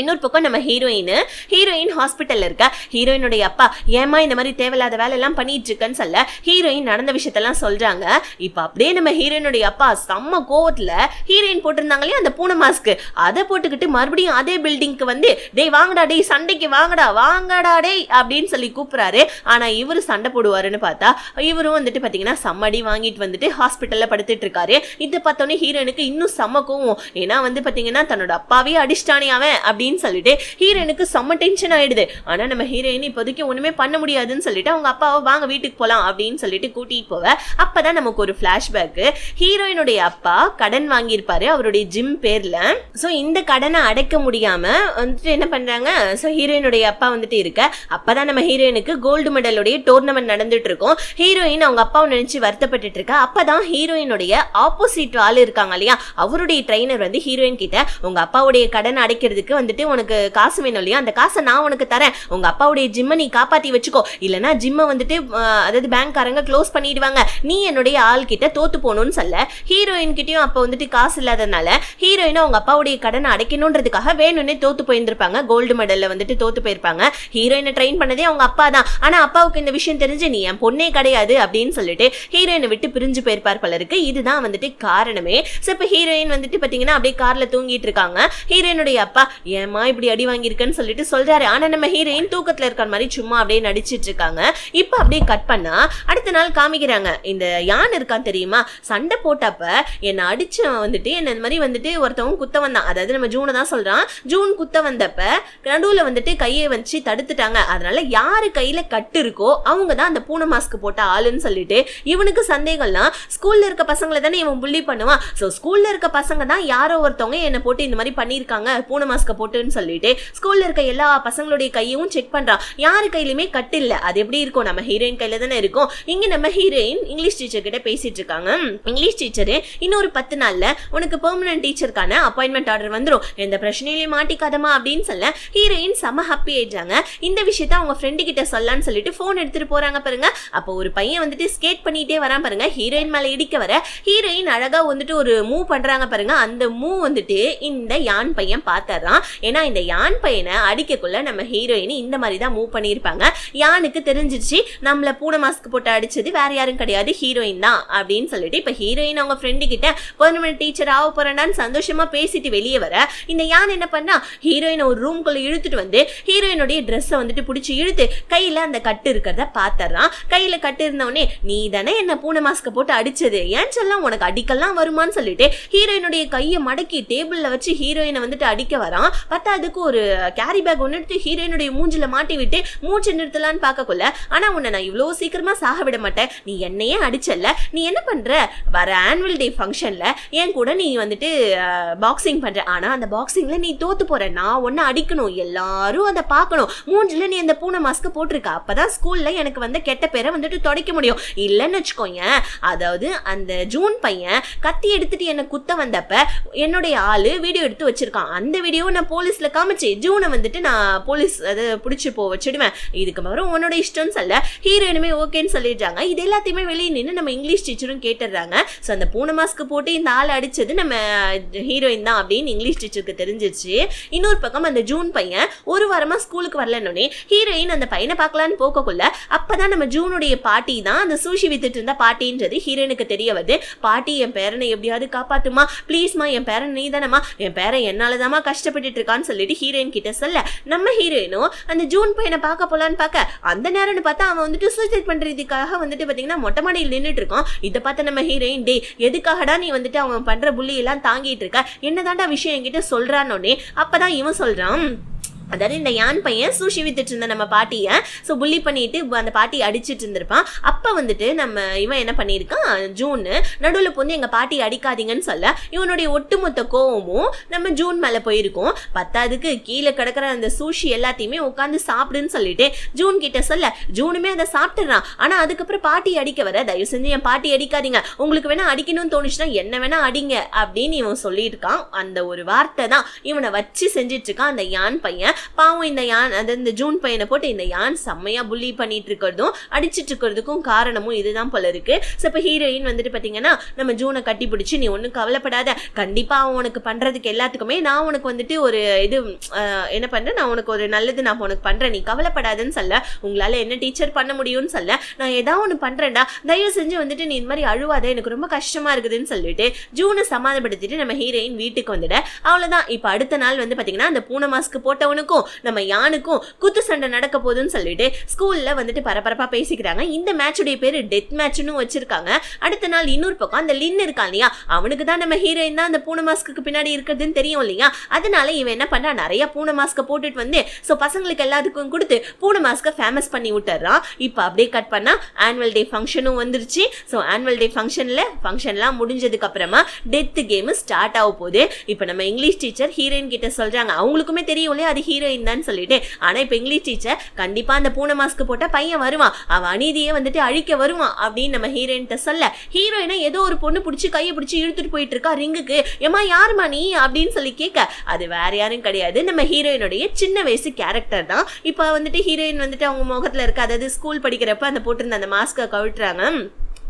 இன்னொரு பக்கம் நம்ம ஹீரோயின் ஹீரோயின் ஹாஸ்பிட்டல்ல இருக்க ஹீரோயினுடைய அப்பா ஏமா இந்த மாதிரி தேவையில்லாத வேலையெல்லாம் பண்ணிட்டு இருக்கேன்னு சொல்ல ஹீரோயின் நடந்த விஷயத்தெல்லாம் சொல்றாங்க. இப்போ அப்படியே நம்ம ஹீரோயினுடைய அப்பா செம்ம கோவத்தில் ஹீரோயின் போட்டிருந்தாங்களே அந்த பூனை மாஸ்க்கு அதை போட்டுக்கிட்டு மறுபடியும் அதே பில்டிங்க்கு வந்து டேய் வாங்கடா டேய் சண்டைக்கு வாங்கடா வாங்கடா டேய் அப்படின்னு சொல்லி கூப்பிடுறாரு. ஆனா இவர் சண்டை போடுவாருன்னு பார்த்தா இவரும் வந்துட்டு பாத்தீங்கன்னா சம்மடி வாங்கிட்டு வந்துட்டு ஹாஸ்பிட்டலில் படுத்துட்டு இருக்காரு. இதை பார்த்தோன்னே ஹீரோயினுக்கு இன்னும் செம்ம கோவம். ஏன்னா வந்து பார்த்தீங்கன்னா தன்னோட அப்பாவே அடிச்சிட்டானே அவன் அப்படின்னு சொல்லிட்டு ஹீரோனுக்கு செம்ம டென்ஷன் ஆயிடுது. ஆனா நம்ம ஹீரோயின் இப்போதைக்கு ஒண்ணுமே பண்ண முடியாதுன்னு சொல்லிட்டு அவங்க அப்பாவை வாங்க வீட்டுக்கு போலாம் அப்படின்னு சொல்லிட்டு கூட்டிட்டு போவ. அப்பதான் நமக்கு ஒரு பிளாஷ்பேக் ஹீரோயினுடைய அப்பா கடன் வாங்கியிருப்பாரு அவருடைய ஜிம் பேர்ல. சோ இந்த கடனை அடைக்க முடியாம வந்துட்டு என்ன பண்றாங்க? சோ ஹீரோயினுடைய அப்பா வந்துட்டு இருக்க. அப்பதான் நம்ம ஹீரோயினுக்கு கோல்டு மெடலுடைய டோர்னமெண்ட் நடந்துட்டு இருக்கும். ஹீரோயின் அவங்க அப்பாவை நினைச்சு வருத்தப்பட்டுட்டு இருக்கா. அப்பதான் ஹீரோயினுடைய ஆப்போசிட் ஆள் இருக்காங்க இல்லையா? அவருடைய ட்ரைனர் வந்து ஹீரோயின் கிட்ட உங்க அப்பாவுடைய கடன் அடைக்கிறதுக்கு வந்துட்டு உனக்கு காசு வேணும் இல்லையா? அந்த காசை நான் உனக்கு தரேன். உங்க அப்பாவுடைய ஜிம்மை நீ காப்பாத்தி வச்சுக்கோ. இல்லைனா ஜிம்மை வந்துட்டு அதாவது பேங்க்காரங்க க்ளோஸ் பண்ணிடுவாங்க. நீ என்னுடைய ஆள் கிட்ட தோத்து போகணும்னு சொல்ல. ஹீரோயின் கிட்டயும் அப்போ வந்துட்டு காசு இல்லாதனால ஹீரோயினை அவங்க அப்பாவுடைய கடனை அடைக்கணுன்றதுக்காக வேணும்னே தோத்து போயிருந்திருப்பாங்க. கோல்டு மெடலில் வந்துட்டு தோத்து போயிருப்பாங்க. ஹீரோயினை ட்ரெயின் பண்ணதே அவங்க அப்பா தான். ஆனா அப்பாவுக்கு இந்த விஷயம் தெரிஞ்சு நீ என் பொண்ணே கிடையாது அப்படின்னு சொல்லிட்டு ஹீரோயினை விட்டு பிரிஞ்சு போயிருப்பார் பலருக்கு. இதுதான் வந்துட்டு காரணமே. ஸோ இப்போ ஹீரோயின் வந்துட்டு பார்த்தீங்கன்னா அப்படியே காரில் தூங்கிட்டு இருக்காங்க. ஹீரோயினுடைய அப்பா ஏமா இப்படி அடி வாங்கியிருக்கேன்னு சொல்லிட்டு சொல்றாரு. ஆனா நம்ம ஹீரோயின் தூக்கத்துல இருக்கிற மாதிரி சும்மா அப்படியே நடிச்சிட்டு இருக்காங்க. இப்போ அப்படியே கட் பண்ணா அடுத்த நாள் காமிக்கிறாங்க. இந்த யான் இருக்கான் தெரியுமா? சண்டை போட்டப்ப என்னை அடிச்சவன் வந்துட்டு என்ன இந்த மாதிரி வந்துட்டு ஒருத்தவங்க குத்த வந்தான் அதாவது நம்ம ஜூனை தான் சொல்றான். ஜூன் குத்த வந்தப்ப நடுவுல வந்துட்டு கையை வச்சு தடுத்துட்டாங்க. அதனால யாரு கையில கட்டு இருக்கோ அவங்க தான் அந்த பூனை மாஸ்க் போட்ட ஆளுன்னு சொல்லிட்டு இவனுக்கு சந்தேகம்லாம் ஸ்கூல்ல இருக்க பசங்களை தானே இவன் புள்ளி பண்ணுவான். ஸோ ஸ்கூல்ல இருக்க பசங்க தான் யாரோ ஒருத்தவங்க என்னை போட்டு இந்த மாதிரி பண்ணியிருக்காங்க. பூனை மாஸ்க போட்டுன்னு சொல்லிட்டு ஸ்கூல்ல இருக்க எல்லா பசங்களுடைய கையும் செக் பண்றா. யாரு கையிலுமே கட்டு இல்ல. அது எப்படி இருக்கும்? நம்ம ஹீரோயின் கையில தானே இருக்கும். இங்க நம்ம ஹீரோயின் இங்கிலீஷ் டீச்சர் கிட்ட பேசிட்டு இருக்காங்க. இங்கிலீஷ் டீச்சரு இன்னொரு பத்து நாள்ல உனக்கு பெர்மனன்ட் டீச்சருக்கான அப்பாயின்மெண்ட் ஆர்டர் வந்துடும் எந்த பிரச்சனையிலையும் மாட்டிக்காதமா அப்படின்னு சொல்ல ஹீரோயின் செம ஹாப்பி ஆயிடுறாங்க. இந்த விஷயத்த அவங்க ஃப்ரெண்டு கிட்ட சொல்லலாம்னு சொல்லிட்டு ஃபோன் எடுத்துட்டு போறாங்க பாருங்க. அப்போ ஒரு பையன் வந்துட்டு ஸ்கேட் பண்ணிட்டே வரான் பாருங்க. ஹீரோயின் மேல இடிக்க வர ஹீரோயின் அழகா வந்துட்டு ஒரு மூவ் பண்றாங்க பாருங்க. அந்த மூவ் வந்துட்டு இந்த யான் பையன் பார்த்தாரான் ஏன்னா இந்த யான் பையனை அடிக்கக்குள்ள நம்ம ஹீரோயின் இந்த மாதிரி தான் மூவ் பண்ணியிருப்பாங்க. யானுக்கு தெரிஞ்சிச்சு நம்மள பூனை மாஸ்க் போட்டு அடிச்சது வேற யாரும் கிடையாது ஹீரோயின் தான் அப்படின்னு சொல்லிட்டு இப்போ ஹீரோயின் அவங்க ஃப்ரெண்டு கிட்ட பர்மனன்ட் டீச்சர் ஆக போறேன்டான்னு சந்தோஷமா பேசிட்டு வெளியே வர இந்த யான் என்ன பண்ணா ஹீரோயினை ஒரு ரூம்குள்ள இழுத்துட்டு வந்து ஹீரோயினுடைய ட்ரெஸ்ஸை வந்துட்டு பிடிச்சி இழுத்து கையில அந்த கட்டு இருக்கிறத பார்த்தர்றான் கையில கட்டு இருந்தவனே நீ தானே என்ன பூனை மாஸ்க போட்டு அடிச்சது? ஏன் சொல்லலாம் உனக்கு அடிக்கலாம் வருமான்னு சொல்லிட்டு ஹீரோயினுடைய கையை மடக்கி டேபிள்ல வச்சு ஹீரோயினை வந்துட்டு அடிக்க வரான். பத்தாதுக்கு ஒரு கேரி பேக் ஒன்று எடுத்து ஹீரோயினுடைய மூஞ்சில் மாட்டி விட்டு மூச்சு நிறுத்தலான்னு பார்க்கக்குள்ள ஆனால் உன்னை நான் இவ்வளோ சீக்கிரமாக சாக விட மாட்டேன். நீ என்னையே அடிச்சல்ல. நீ என்ன பண்ணுற வர ஆனுவல் டே ஃபங்க்ஷனில் என் கூட நீ வந்துட்டு பாக்ஸிங் பண்ணுற ஆனால் அந்த பாக்ஸிங்கில் நீ தோற்று போகிற நான் ஒன்று அடிக்கணும். எல்லாரும் அதை பார்க்கணும். மூஞ்சில் நீ அந்த பூனை மாஸ்க்கு போட்டிருக்க. அப்போ தான் ஸ்கூலில் எனக்கு வந்து கெட்ட பேரை வந்துட்டு துடைக்க முடியும். இல்லைன்னு வச்சுக்கோங்க அதாவது அந்த ஜூன் பையன் கத்தி எடுத்துட்டு என்னை குத்த வந்தப்ப என்னுடைய ஆள் வீடியோ எடுத்து வச்சிருக்கான். அந்த வீடியோ நான் போலீஸ்ல காமிச்சு ஜூனை வந்துட்டு நான் போலீஸ் அதை பிடிச்சி போ வச்சிடுவேன். இதுக்கு மேலும் உன்னோட இஷ்டம்னு சொல்ல ஹீரோயினுமே ஓகேன்னு சொல்லிடுறாங்க. இது எல்லாத்தையுமே வெளியே நின்று நம்ம இங்கிலீஷ் டீச்சரும் கேட்டுடுறாங்க. ஸோ அந்த பூனை மாஸ்க் போட்டு இந்த ஆள் அடிச்சது நம்ம ஹீரோயின் தான் அப்படின்னு இங்கிலீஷ் டீச்சருக்கு தெரிஞ்சிருச்சு. இன்னொரு பக்கம் அந்த ஜூன் பையன் ஒரு வாரமா ஸ்கூலுக்கு வரலன்னொடனே ஹீரோயின் அந்த பையனை பார்க்கலான்னு போக்கக்குள்ள அப்பதான் நம்ம ஜூனுடைய பாட்டி தான் அந்த சூஷி வித்துட்டு இருந்த பாட்டின்றது ஹீரோயினுக்கு தெரிய வருது. பாட்டி என் பேரனை எப்படியாவது காப்பாத்துமா? ப்ளீஸ்மா என் பேரன் நீ தானம்மா என் பேரன் என்னாலதாம்மா கஷ்டப்பட்டுட்டு இருக்கான்னு சொல்லிட்டு ஹீரோயின் கிட்ட சொல்ல. நம்ம ஹீரோயினும் அந்த ஜூன் பையனை பார்க்க போலான்னு பார்க்க அந்த நேரம்னு பார்த்தா அவன் வந்துட்டு சூசைட் பண்றதுக்காக வந்துட்டு பாத்தீங்கன்னா மொட்டை மாடியில் நின்றுட்டு இருக்கான். இதை பார்த்த நம்ம ஹீரோயின் டே எதுக்காகடா நீ வந்துட்டு அவன் பண்ற புள்ளி எல்லாம் தாங்கிட்டு இருக்க? என்னதான்டா விஷயம் என்கிட்ட சொல்றானோடனே அப்பதான் இவன் சொல்றான் அதாவது இந்த யான் பையன் சூஷி வித்துட்டு இருந்த நம்ம பாட்டியை ஸோ புள்ளி பண்ணிட்டு அந்த பாட்டி அடிச்சிட்டு இருந்திருப்பான் அப்போ வந்துட்டு நம்ம இவன் என்ன பண்ணியிருக்கான்? ஜூன் நடுவில் வந்து எங்கள் பாட்டி அடிக்காதீங்கன்னு சொல்ல இவனுடைய ஒட்டுமொத்த கோவமும் நம்ம ஜூன் மேலே போயிருக்கோம். பத்தாவதுக்கு கீழே கிடக்கிற அந்த சூஷி எல்லாத்தையுமே உட்காந்து சாப்பிடுன்னு சொல்லிட்டு ஜூன் கிட்ட சொல்ல ஜூனுமே அதை சாப்பிட்டுறான். ஆனால் அதுக்கப்புறம் பாட்டி அடிக்க வர தயவு செஞ்சு என் பாட்டி அடிக்காதீங்க. உங்களுக்கு வேணா அடிக்கணும்னு தோணுச்சுன்னா என்ன வேணா அடிங்க. அப்படின்னு இவன் சொல்லியிருக்கான். அந்த ஒரு வார்த்தை தான் இவனை வச்சு செஞ்சிட்டு இருக்கான் அந்த யான் பையன். பாவம் இந்த யான் அது இந்த ஜூன் பையனை போட்டு இந்த யான் செம்மையா புள்ளி பண்ணிட்டு இருக்கிறதும் அடிச்சிட்டு இருக்கிறதுக்கும் காரணமும் இதுதான் போல இருக்கு. ஸோ இப்போ ஹீரோயின் வந்துட்டு பார்த்தீங்கன்னா நம்ம ஜூனை கட்டி பிடிச்சி நீ ஒன்றும் கவலைப்படாத. கண்டிப்பாக உனக்கு பண்ணுறதுக்கு எல்லாத்துக்குமே நான் உனக்கு வந்துட்டு ஒரு இது என்ன பண்ணுறேன் நான் உனக்கு ஒரு நல்லது நான் உனக்கு பண்ணுறேன் நீ கவலைப்படாதுன்னு சொல்ல. உங்களால் என்ன டீச்சர் பண்ண முடியும்னு சொல்ல. நான் ஏதாவது ஒன்று பண்ணுறேன்டா தயவு செஞ்சு வந்துட்டு நீ இந்த மாதிரி அழுவாத. எனக்கு ரொம்ப கஷ்டமாக இருக்குதுன்னு சொல்லிட்டு ஜூனை சமாதானப்படுத்திட்டு நம்ம ஹீரோயின் வீட்டுக்கு வந்துட. அவ்வளோதான் இப்போ அடுத்த நாள் வந்து பார்த்தீங்கன்னா அந்த பூனை மாஸ்க் போட்டவனுக்கும் நம்ம யானுக்கும் குத்து சண்டை நடக்க போகுதுன்னு சொல்லிட்டு ஸ்கூல்ல வந்துட்டு பரபரப்பா பேசிக்கிறாங்க. இந்த மேட்சுடைய பேர் டெத் மேட்ச்னு வச்சிருக்காங்க. அடுத்த நாள் இன்னொரு பக்கம் அந்த லின் இருக்கான் இல்லையா? அவனுக்கு தான் நம்ம ஹீரோயின் தான் அந்த பூனை மாஸ்க்கு பின்னாடி இருக்கிறதுன்னு தெரியும் இல்லையா? அதனால இவன் என்ன பண்ணா நிறைய பூனை மாஸ்க்கை போட்டுட்டு வந்து ஸோ பசங்களுக்கு எல்லாத்துக்கும் கொடுத்து பூனை மாஸ்க்கை ஃபேமஸ் பண்ணி விட்டுறான். இப்போ அப்படியே கட் பண்ணா ஆனுவல் டே ஃபங்க்ஷனும் வந்துருச்சு. ஸோ ஆனுவல் டே ஃபங்க்ஷனில் ஃபங்க்ஷன்லாம் முடிஞ்சதுக்கு அப்புறமா டெத் கேமு ஸ்டார்ட் ஆக போகுது. இப்போ நம்ம இங்கிலீஷ் டீச்சர் ஹீரோயின் கிட்ட சொல்கிறாங்க அவங்களுக்குமே தெரியும் இல்லையா? அது ஹீரோயின் தான் சொல்லிட்டு. ஆனா இப்போ இங்கிலீஷ் டீச்சர் கண்டிப்பா அந்த பூனை மாஸ்க் போட்ட பையன் வருவான். அவன் அநீதியை வந்துட்டு அழிக்க வருவான் அப்படின்னு நம்ம ஹீரோயின்ட்ட சொல்ல. ஹீரோயினை ஏதோ ஒரு பொண்ணு பிடிச்சி கையை பிடிச்சி இழுத்துட்டு போயிட்டு இருக்கா ரிங்குக்கு ஏமா யாருமா நீ? அப்படின்னு சொல்லி கேட்க. அது வேற யாரும் கிடையாது. நம்ம ஹீரோயினுடைய சின்ன வயசு கேரக்டர் தான். இப்போ வந்துட்டு ஹீரோயின் வந்துட்டு அவங்க முகத்தில் இருக்க அதாவது ஸ்கூல் படிக்கிறப்ப அந்த போட்டிருந்த அந்த மாஸ்க்கை கவிட்டுறாங்க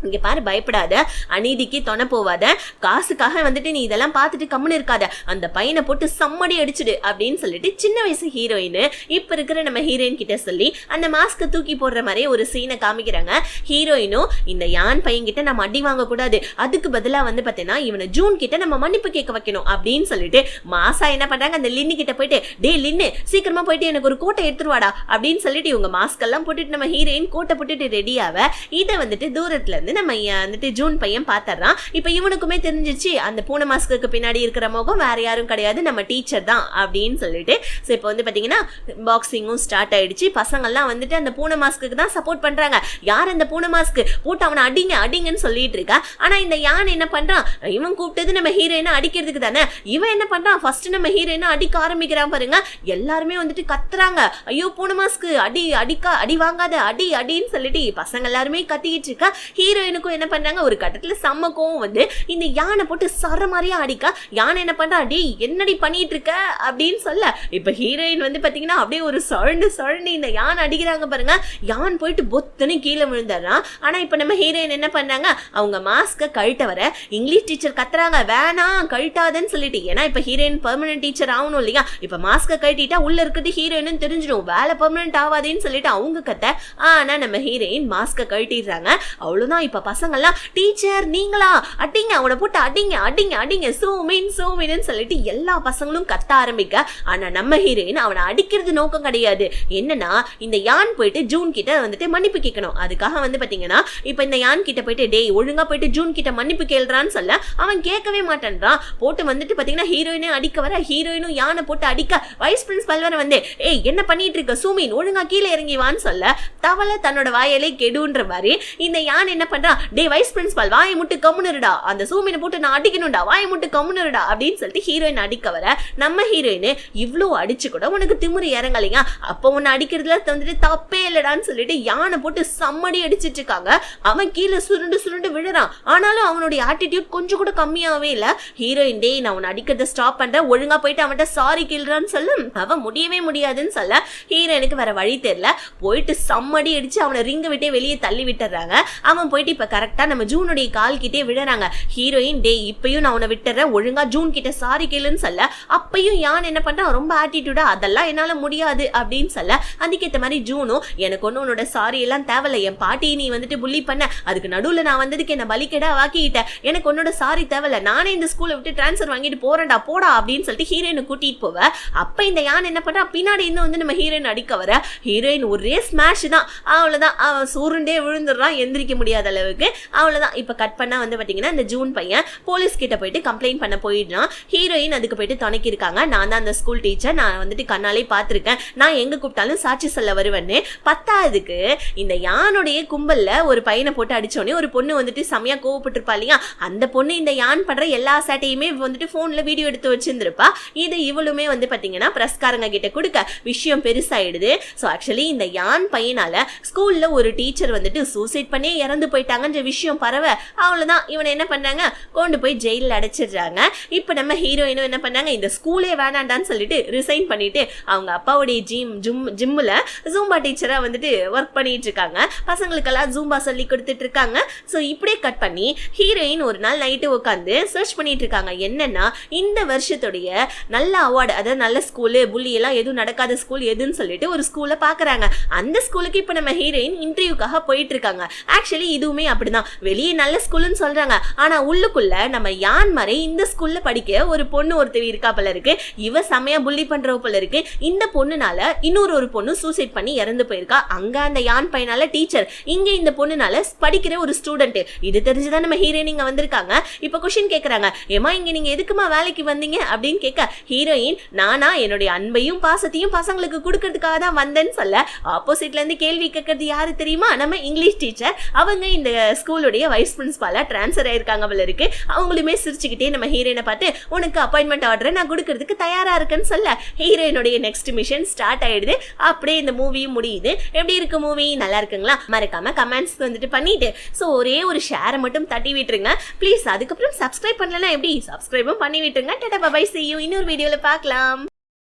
இங்கே பாரு பயப்படாத. அநீதிக்கு தொண போவாத. காசுக்காக வந்துட்டு நீ இதெல்லாம் பார்த்துட்டு கம்முன்னு இருக்காத. அந்த பையனை போட்டு சம்மடி அடிச்சுடு அப்படின்னு சொல்லிட்டு சின்ன வயசு ஹீரோயின் இப்போ இருக்கிற நம்ம ஹீரோயின் கிட்ட சொல்லி அந்த மாஸ்க்கை தூக்கி போடுற மாதிரியே ஒரு சீனை காமிக்கிறாங்க. ஹீரோயினும் இந்த யான் பையன் கிட்ட நம்ம அடி வாங்கக்கூடாது. அதுக்கு பதிலாக வந்து பார்த்தீங்கன்னா இவனை ஜூன் கிட்ட நம்ம மன்னிப்பு கேட்க வைக்கணும் அப்படின்னு சொல்லிட்டு மாசா என்ன பண்ணுறாங்க அந்த லின்னு கிட்ட போயிட்டு டே லின்னு சீக்கிரமா போயிட்டு எனக்கு ஒரு கோட்டை எடுத்துருவாடா அப்படின்னு சொல்லிட்டு இவங்க மாஸ்க் எல்லாம் போட்டுட்டு நம்ம ஹீரோயின் கோட்டை போட்டுட்டு ரெடியாக இதை வந்துட்டு தூரத்துல இருந்து நம்ம மையன் வந்துட்டு ஜூன் பையன் பார்த்துறான் இப்போ இவனுக்குமே தெரிஞ்சிச்சு அந்த பூனை மாஸ்க்கு பின்னாடி இருக்கிற முகம் வேற யாரும் கிடையாது நம்ம டீச்சர் தான் அப்படின்னு சொல்லிட்டு. ஸோ இப்போ வந்து பார்த்தீங்கன்னா பாக்ஸிங்கும் ஸ்டார்ட் ஆயிடுச்சு. பசங்கள்லாம் வந்துட்டு அந்த பூனை மாஸ்க்கு தான் சப்போர்ட் பண்ணுறாங்க யார் அந்த பூனை மாஸ்க்கு? போட்டு அவனை அடிங்க அடிங்கன்னு சொல்லிட்டு இருக்கா. ஆனால் இந்த யான் என்ன பண்ணுறான் இவன் கூப்பிட்டது நம்ம ஹீரோயினை அடிக்கிறதுக்கு தானே. இவன் என்ன பண்ணுறான் ஃபர்ஸ்ட் நம்ம ஹீரோயினை அடிக்க ஆரம்பிக்கிறான் பாருங்க. எல்லாருமே வந்துட்டு கத்துறாங்க. ஐயோ பூனை மாஸ்க்கு அடி அடிக்கா அடி வாங்காத அடி அடின்னு சொல்லிட்டு பசங்க எல்லாருமே கத்திக்கிட்டு இருக்கா. ஹீரோ ஹீரோயினுக்கும் என்ன பண்ணுறாங்க ஒரு கட்டத்துல செம்ம கோவம் வந்து இந்த யானை போட்டு சர மாதிரியா அடிக்கா? யானை என்ன பண்ணுறா அடி என்னடி பண்ணிட்டு இருக்க அப்படின்னு சொல்ல. இப்போ ஹீரோயின் வந்து பார்த்தீங்கன்னா அப்படியே ஒரு சழண்டு சழண்டு இந்த யானை அடிக்கிறாங்க பாருங்க. யான் போயிட்டு பொத்துன்னு கீழே விழுந்துடுறான். ஆனா இப்போ நம்ம ஹீரோயின் என்ன பண்றாங்க? அவங்க மாஸ்க்கை கழட்ட வர இங்கிலீஷ் டீச்சர் கத்துறாங்க. வேணாம் கழட்டாதன்னு சொல்லிட்டு. ஏன்னா இப்போ ஹீரோயின் பெர்மனன்ட் டீச்சர் ஆகணும் இல்லையா? இப்போ மாஸ்க்கை கழட்டிட்டா உள்ள இருக்கிறது ஹீரோயின்னு தெரிஞ்சிடும். வேலை பெர்மனன்ட் ஆகாதேன்னு சொல்லிட்டு அவங்க கத்த. ஆனா நம்ம ஹீரோயின் மாஸ்க்கை கழட்டிடுறாங்க. அவ்வளோதான் இப்போ பசங்கள்லாம் டீச்சர் நீங்களா? அடிங்க அவனை போட்டு அடிங்க அடிங்க அடிங்க. சூமின் சூமின்னு சொல்லிட்டு எல்லா பசங்களும் கத்த ஆரம்பிக்க. ஆனா நம்ம ஹீரோயின் அவனை அடிக்கிறது நோக்கம் கிடையாது. என்னன்னா இந்த யான் போயிட்டு ஜூன் கிட்ட வந்துட்டு மன்னிப்பு கேட்கணும். அதுக்காக வந்து பார்த்தீங்கன்னா இப்போ இந்த யான் கிட்ட போயிட்டு டேய் ஒழுங்கா போயிட்டு ஜூன் கிட்ட மன்னிப்பு கேள்றான்னு சொல்ல அவன் கேட்கவே மாட்டேன்றான். போட்டு வந்துட்டு பாத்தீங்கன்னா ஹீரோயினே அடிக்க வர ஹீரோயினும் யானை போட்டு அடிக்க வைஸ் பிரின்சிபல் வர வந்து ஏய் என்ன பண்ணிட்டு இருக்க? சூமின் ஒழுங்கா கீழே இறங்கி வான்னு சொல்ல தவளை தன்னோட வாயிலே கெடுன்ற மாதிரி இந்த யான் என்ன பண்றான் டே வைஸ் பிரின்சிபல் வாய் முட்டு கம்முனுடா அந்த சூமினை போட்டு நான் அடிக்கணும்டா. வாய் முட்டு கம்முனுடா அப்படின்னு சொல்லிட்டு ஹீரோயின் அடிக்க வர நம்ம ஹீரோயின் இவ்வளோ அடிச்சு கூட உனக்கு திமிரு இறங்கலையா? அப்போ உன்னை அடிக்கிறதுல வந்துட்டு தப்பே இல்லடான்னு சொல்லிட்டு யானை போட்டு சம்மடி அடிச்சிட்டு இருக்காங்க. அவன் கீழே சுருண்டு சுருண்டு விழுறான். ஆனாலும் அவனுடைய ஆட்டிடியூட் கொஞ்சம் கூட கம்மியாகவே இல்லை. ஹீரோயின் டே நான் உன்னை அடிக்கிறத ஸ்டாப் பண்றேன். ஒழுங்கா போயிட்டு அவன்கிட்ட சாரி கிள்றான்னு சொல்லும் அவன் முடியவே முடியாதுன்னு சொல்ல. ஹீரோயினுக்கு வேற வழி தெரியல. போயிட்டு சம்மடி அடிச்சு அவனை ரிங்க விட்டே வெளியே தள்ளி விட்டுறாங்க. அவன் போயிட்டு இப்போ கரெக்டாக நம்ம ஜூனுடைய கால் கிட்டே விழுறாங்க. ஹீரோயின் டே இப்பயும் நான் உன்னை விட்டுறேன். ஒழுங்காக ஜூன் கிட்ட சாரி கேளுன்னு சொல்ல அப்பயும் யான் என்ன பண்ணுறான் ரொம்ப ஆட்டிடியூடா அதெல்லாம் என்னால் முடியாது அப்படின்னு சொல்ல அதுக்கேற்ற மாதிரி ஜூனும் எனக்கு ஒன்றும் உன்னோட சாரி எல்லாம் தேவையில்ல. என் பாட்டியை நீ வந்துட்டு புள்ளி பண்ண. அதுக்கு நடுவில் நான் வந்ததுக்கு என்னை பலிக்கடா வாக்கிக்கிட்டேன் எனக்கு உன்னோட சாரி தேவையில்ல. நானே இந்த ஸ்கூலை விட்டு ட்ரான்ஸ்ஃபர் வாங்கிட்டு போறேன்டா போடா அப்படின்னு சொல்லிட்டு ஹீரோயினை கூட்டிகிட்டு போவேன் அப்போ இந்த யான் என்ன பண்ணுறான் பின்னாடி இருந்து வந்து நம்ம ஹீரோயின் அடிக்க வர. ஹீரோயின் ஒரே ஸ்மாஷ் தான். அவ்வளோதான் அவன் சூருண்டே விழுந்துடுறான். எந்திரிக்க முடியாத அளவுக்கு. அவ்வளவுதான். இப்போ கட் பண்ணால் வந்து பாத்தீங்கன்னா இந்த ஜூன் பையன் போலீஸ் கிட்ட போயிட்டு கம்ப்ளைண்ட் பண்ண போயிடுறான். ஹீரோயின் அதுக்கு போயிட்டு துணைக்கி இருக்காங்க. நான் தான் அந்த ஸ்கூல் டீச்சர் நான் வந்துட்டு கண்ணாலே பார்த்துருக்கேன். நான் எங்க கூப்பிட்டாலும் சாட்சி சொல்ல வருவேன்னு. பத்தாவதுக்கு இந்த யானுடைய கும்பலில் ஒரு பையனை போட்டு அடித்தோடனே ஒரு பொண்ணு வந்துட்டு செம்மையாக கோவப்பட்டிருப்பா இல்லையா? அந்த பொண்ணு இந்த யான் பண்ற எல்லா சேட்டையுமே வந்துட்டு ஃபோனில் வீடியோ எடுத்து வச்சுருந்துருப்பா. இது இவளுமே வந்து பார்த்தீங்கன்னா பிரஸ்காரங்க கிட்ட கொடுக்க விஷயம் பெருசாயிடுது. ஸோ ஆக்சுவலி இந்த யான் பையனால் ஸ்கூலில் ஒரு டீச்சர் வந்துட்டு சூசைட் பண்ணி இறந்து போயிட்டாங்கன்ற விஷயம் பரவ அவ்வளவுதான். இவனை என்ன பண்ணாங்க கொண்டு போய் ஜெயிலில் அடைச்சிடுறாங்க. இப்போ நம்ம ஹீரோயினும் என்ன பண்ணாங்க இந்த ஸ்கூலே வேணாண்டான்னு சொல்லிட்டு ரிசைன் பண்ணிட்டு அவங்க அப்பாவுடைய ஜிம் ஜிம் ஜிம்மில் ஜூம்பா டீச்சராக வந்துட்டு ஒர்க் பண்ணிட்டு இருக்காங்க. பசங்களுக்கெல்லாம் ஜூம்பா சொல்லி கொடுத்துட்டு இருக்காங்க. ஸோ இப்படியே கட் பண்ணி ஹீரோயின் ஒரு நாள் நைட்டு உட்காந்து சர்ச் பண்ணிட்டு இருக்காங்க. என்னன்னா இந்த வருஷத்துடைய நல்ல அவார்டு அதாவது நல்ல ஸ்கூலு புள்ளி எல்லாம் எதுவும் நடக்காத ஸ்கூல் எதுன்னு சொல்லிட்டு ஒரு ஸ்கூலை பார்க்குறாங்க அந்த ஸ்கூலுக்கு இப்போ நம்ம ஹீரோயின் இன்டர்வியூக்காக போயிட்டு இருக்காங்க. ஆக்சுவலி இதுவுமே அப்படிதான். வெளியே நல்ல ஸ்கூல்னு சொல்றாங்க. ஆனா உள்ளுக்குள்ள நம்ம யான் மாதிரி இந்த ஸ்கூல்ல படிக்க ஒரு பொண்ணு ஒருத்தவி இருக்கா போல இருக்கு. இவ செமையா புள்ளி பண்றவ போல இருக்கு. இந்த பொண்ணுனால இன்னொரு ஒரு பொண்ணு சூசைட் பண்ணி இறந்து போயிருக்கா. அங்க அந்த யான் பையனால டீச்சர் இங்க இந்த பொண்ணுனால படிக்கிற ஒரு ஸ்டூடெண்ட் இது தெரிஞ்சுதான் நம்ம ஹீரோயின் இங்க வந்திருக்காங்க. இப்ப கொஸ்டின் கேக்குறாங்க. ஏமா இங்க நீங்க எதுக்குமா வேலைக்கு வந்தீங்க? அப்படின்னு கேட்க ஹீரோயின் நானா என்னுடைய அன்பையும் பாசத்தையும் பசங்களுக்கு கொடுக்கறதுக்காக தான் வந்தேன்னு சொல்ல. ஆப்போசிட்ல இருந்து கேள்வி கேட்கறது யாரு தெரியுமா? நம்ம இங்கிலீஷ் டீச்சர் அவங்க இந்த இந்த ஸ்கூலுடைய வைஸ் பிரின்ஸ்பாலாக ட்ரான்ஸ்ஃபர் ஆயிருக்காங்க போல இருக்கு. அவங்களுமே சிரிச்சுக்கிட்டே நம்ம ஹீரோயினை பார்த்து உனக்கு அப்பாயின்மெண்ட் ஆர்டர் நான் கொடுக்கறதுக்கு தயாரா இருக்கேன்னு சொல்ல. ஹீரோயினுடைய நெக்ஸ்ட் மிஷன் ஸ்டார்ட் ஆயிடுது. அப்படியே இந்த மூவியும் முடியுது. எப்படி இருக்கு மூவி நல்லா இருக்குங்களா? மறக்காம கமெண்ட்ஸ் வந்துட்டு பண்ணிட்டு ஸோ ஒரே ஒரு ஷேரை மட்டும் தட்டி விட்டுருங்க. ப்ளீஸ் அதுக்கப்புறம் சப்ஸ்கிரைப் பண்ணலன்னா எப்படி? சப்ஸ்கிரைபும் பண்ணி விட்டுருங்க. டேட்டா பபாய் செய்யும் இன்னொரு வீடியோவில் பார்க்கலாம்.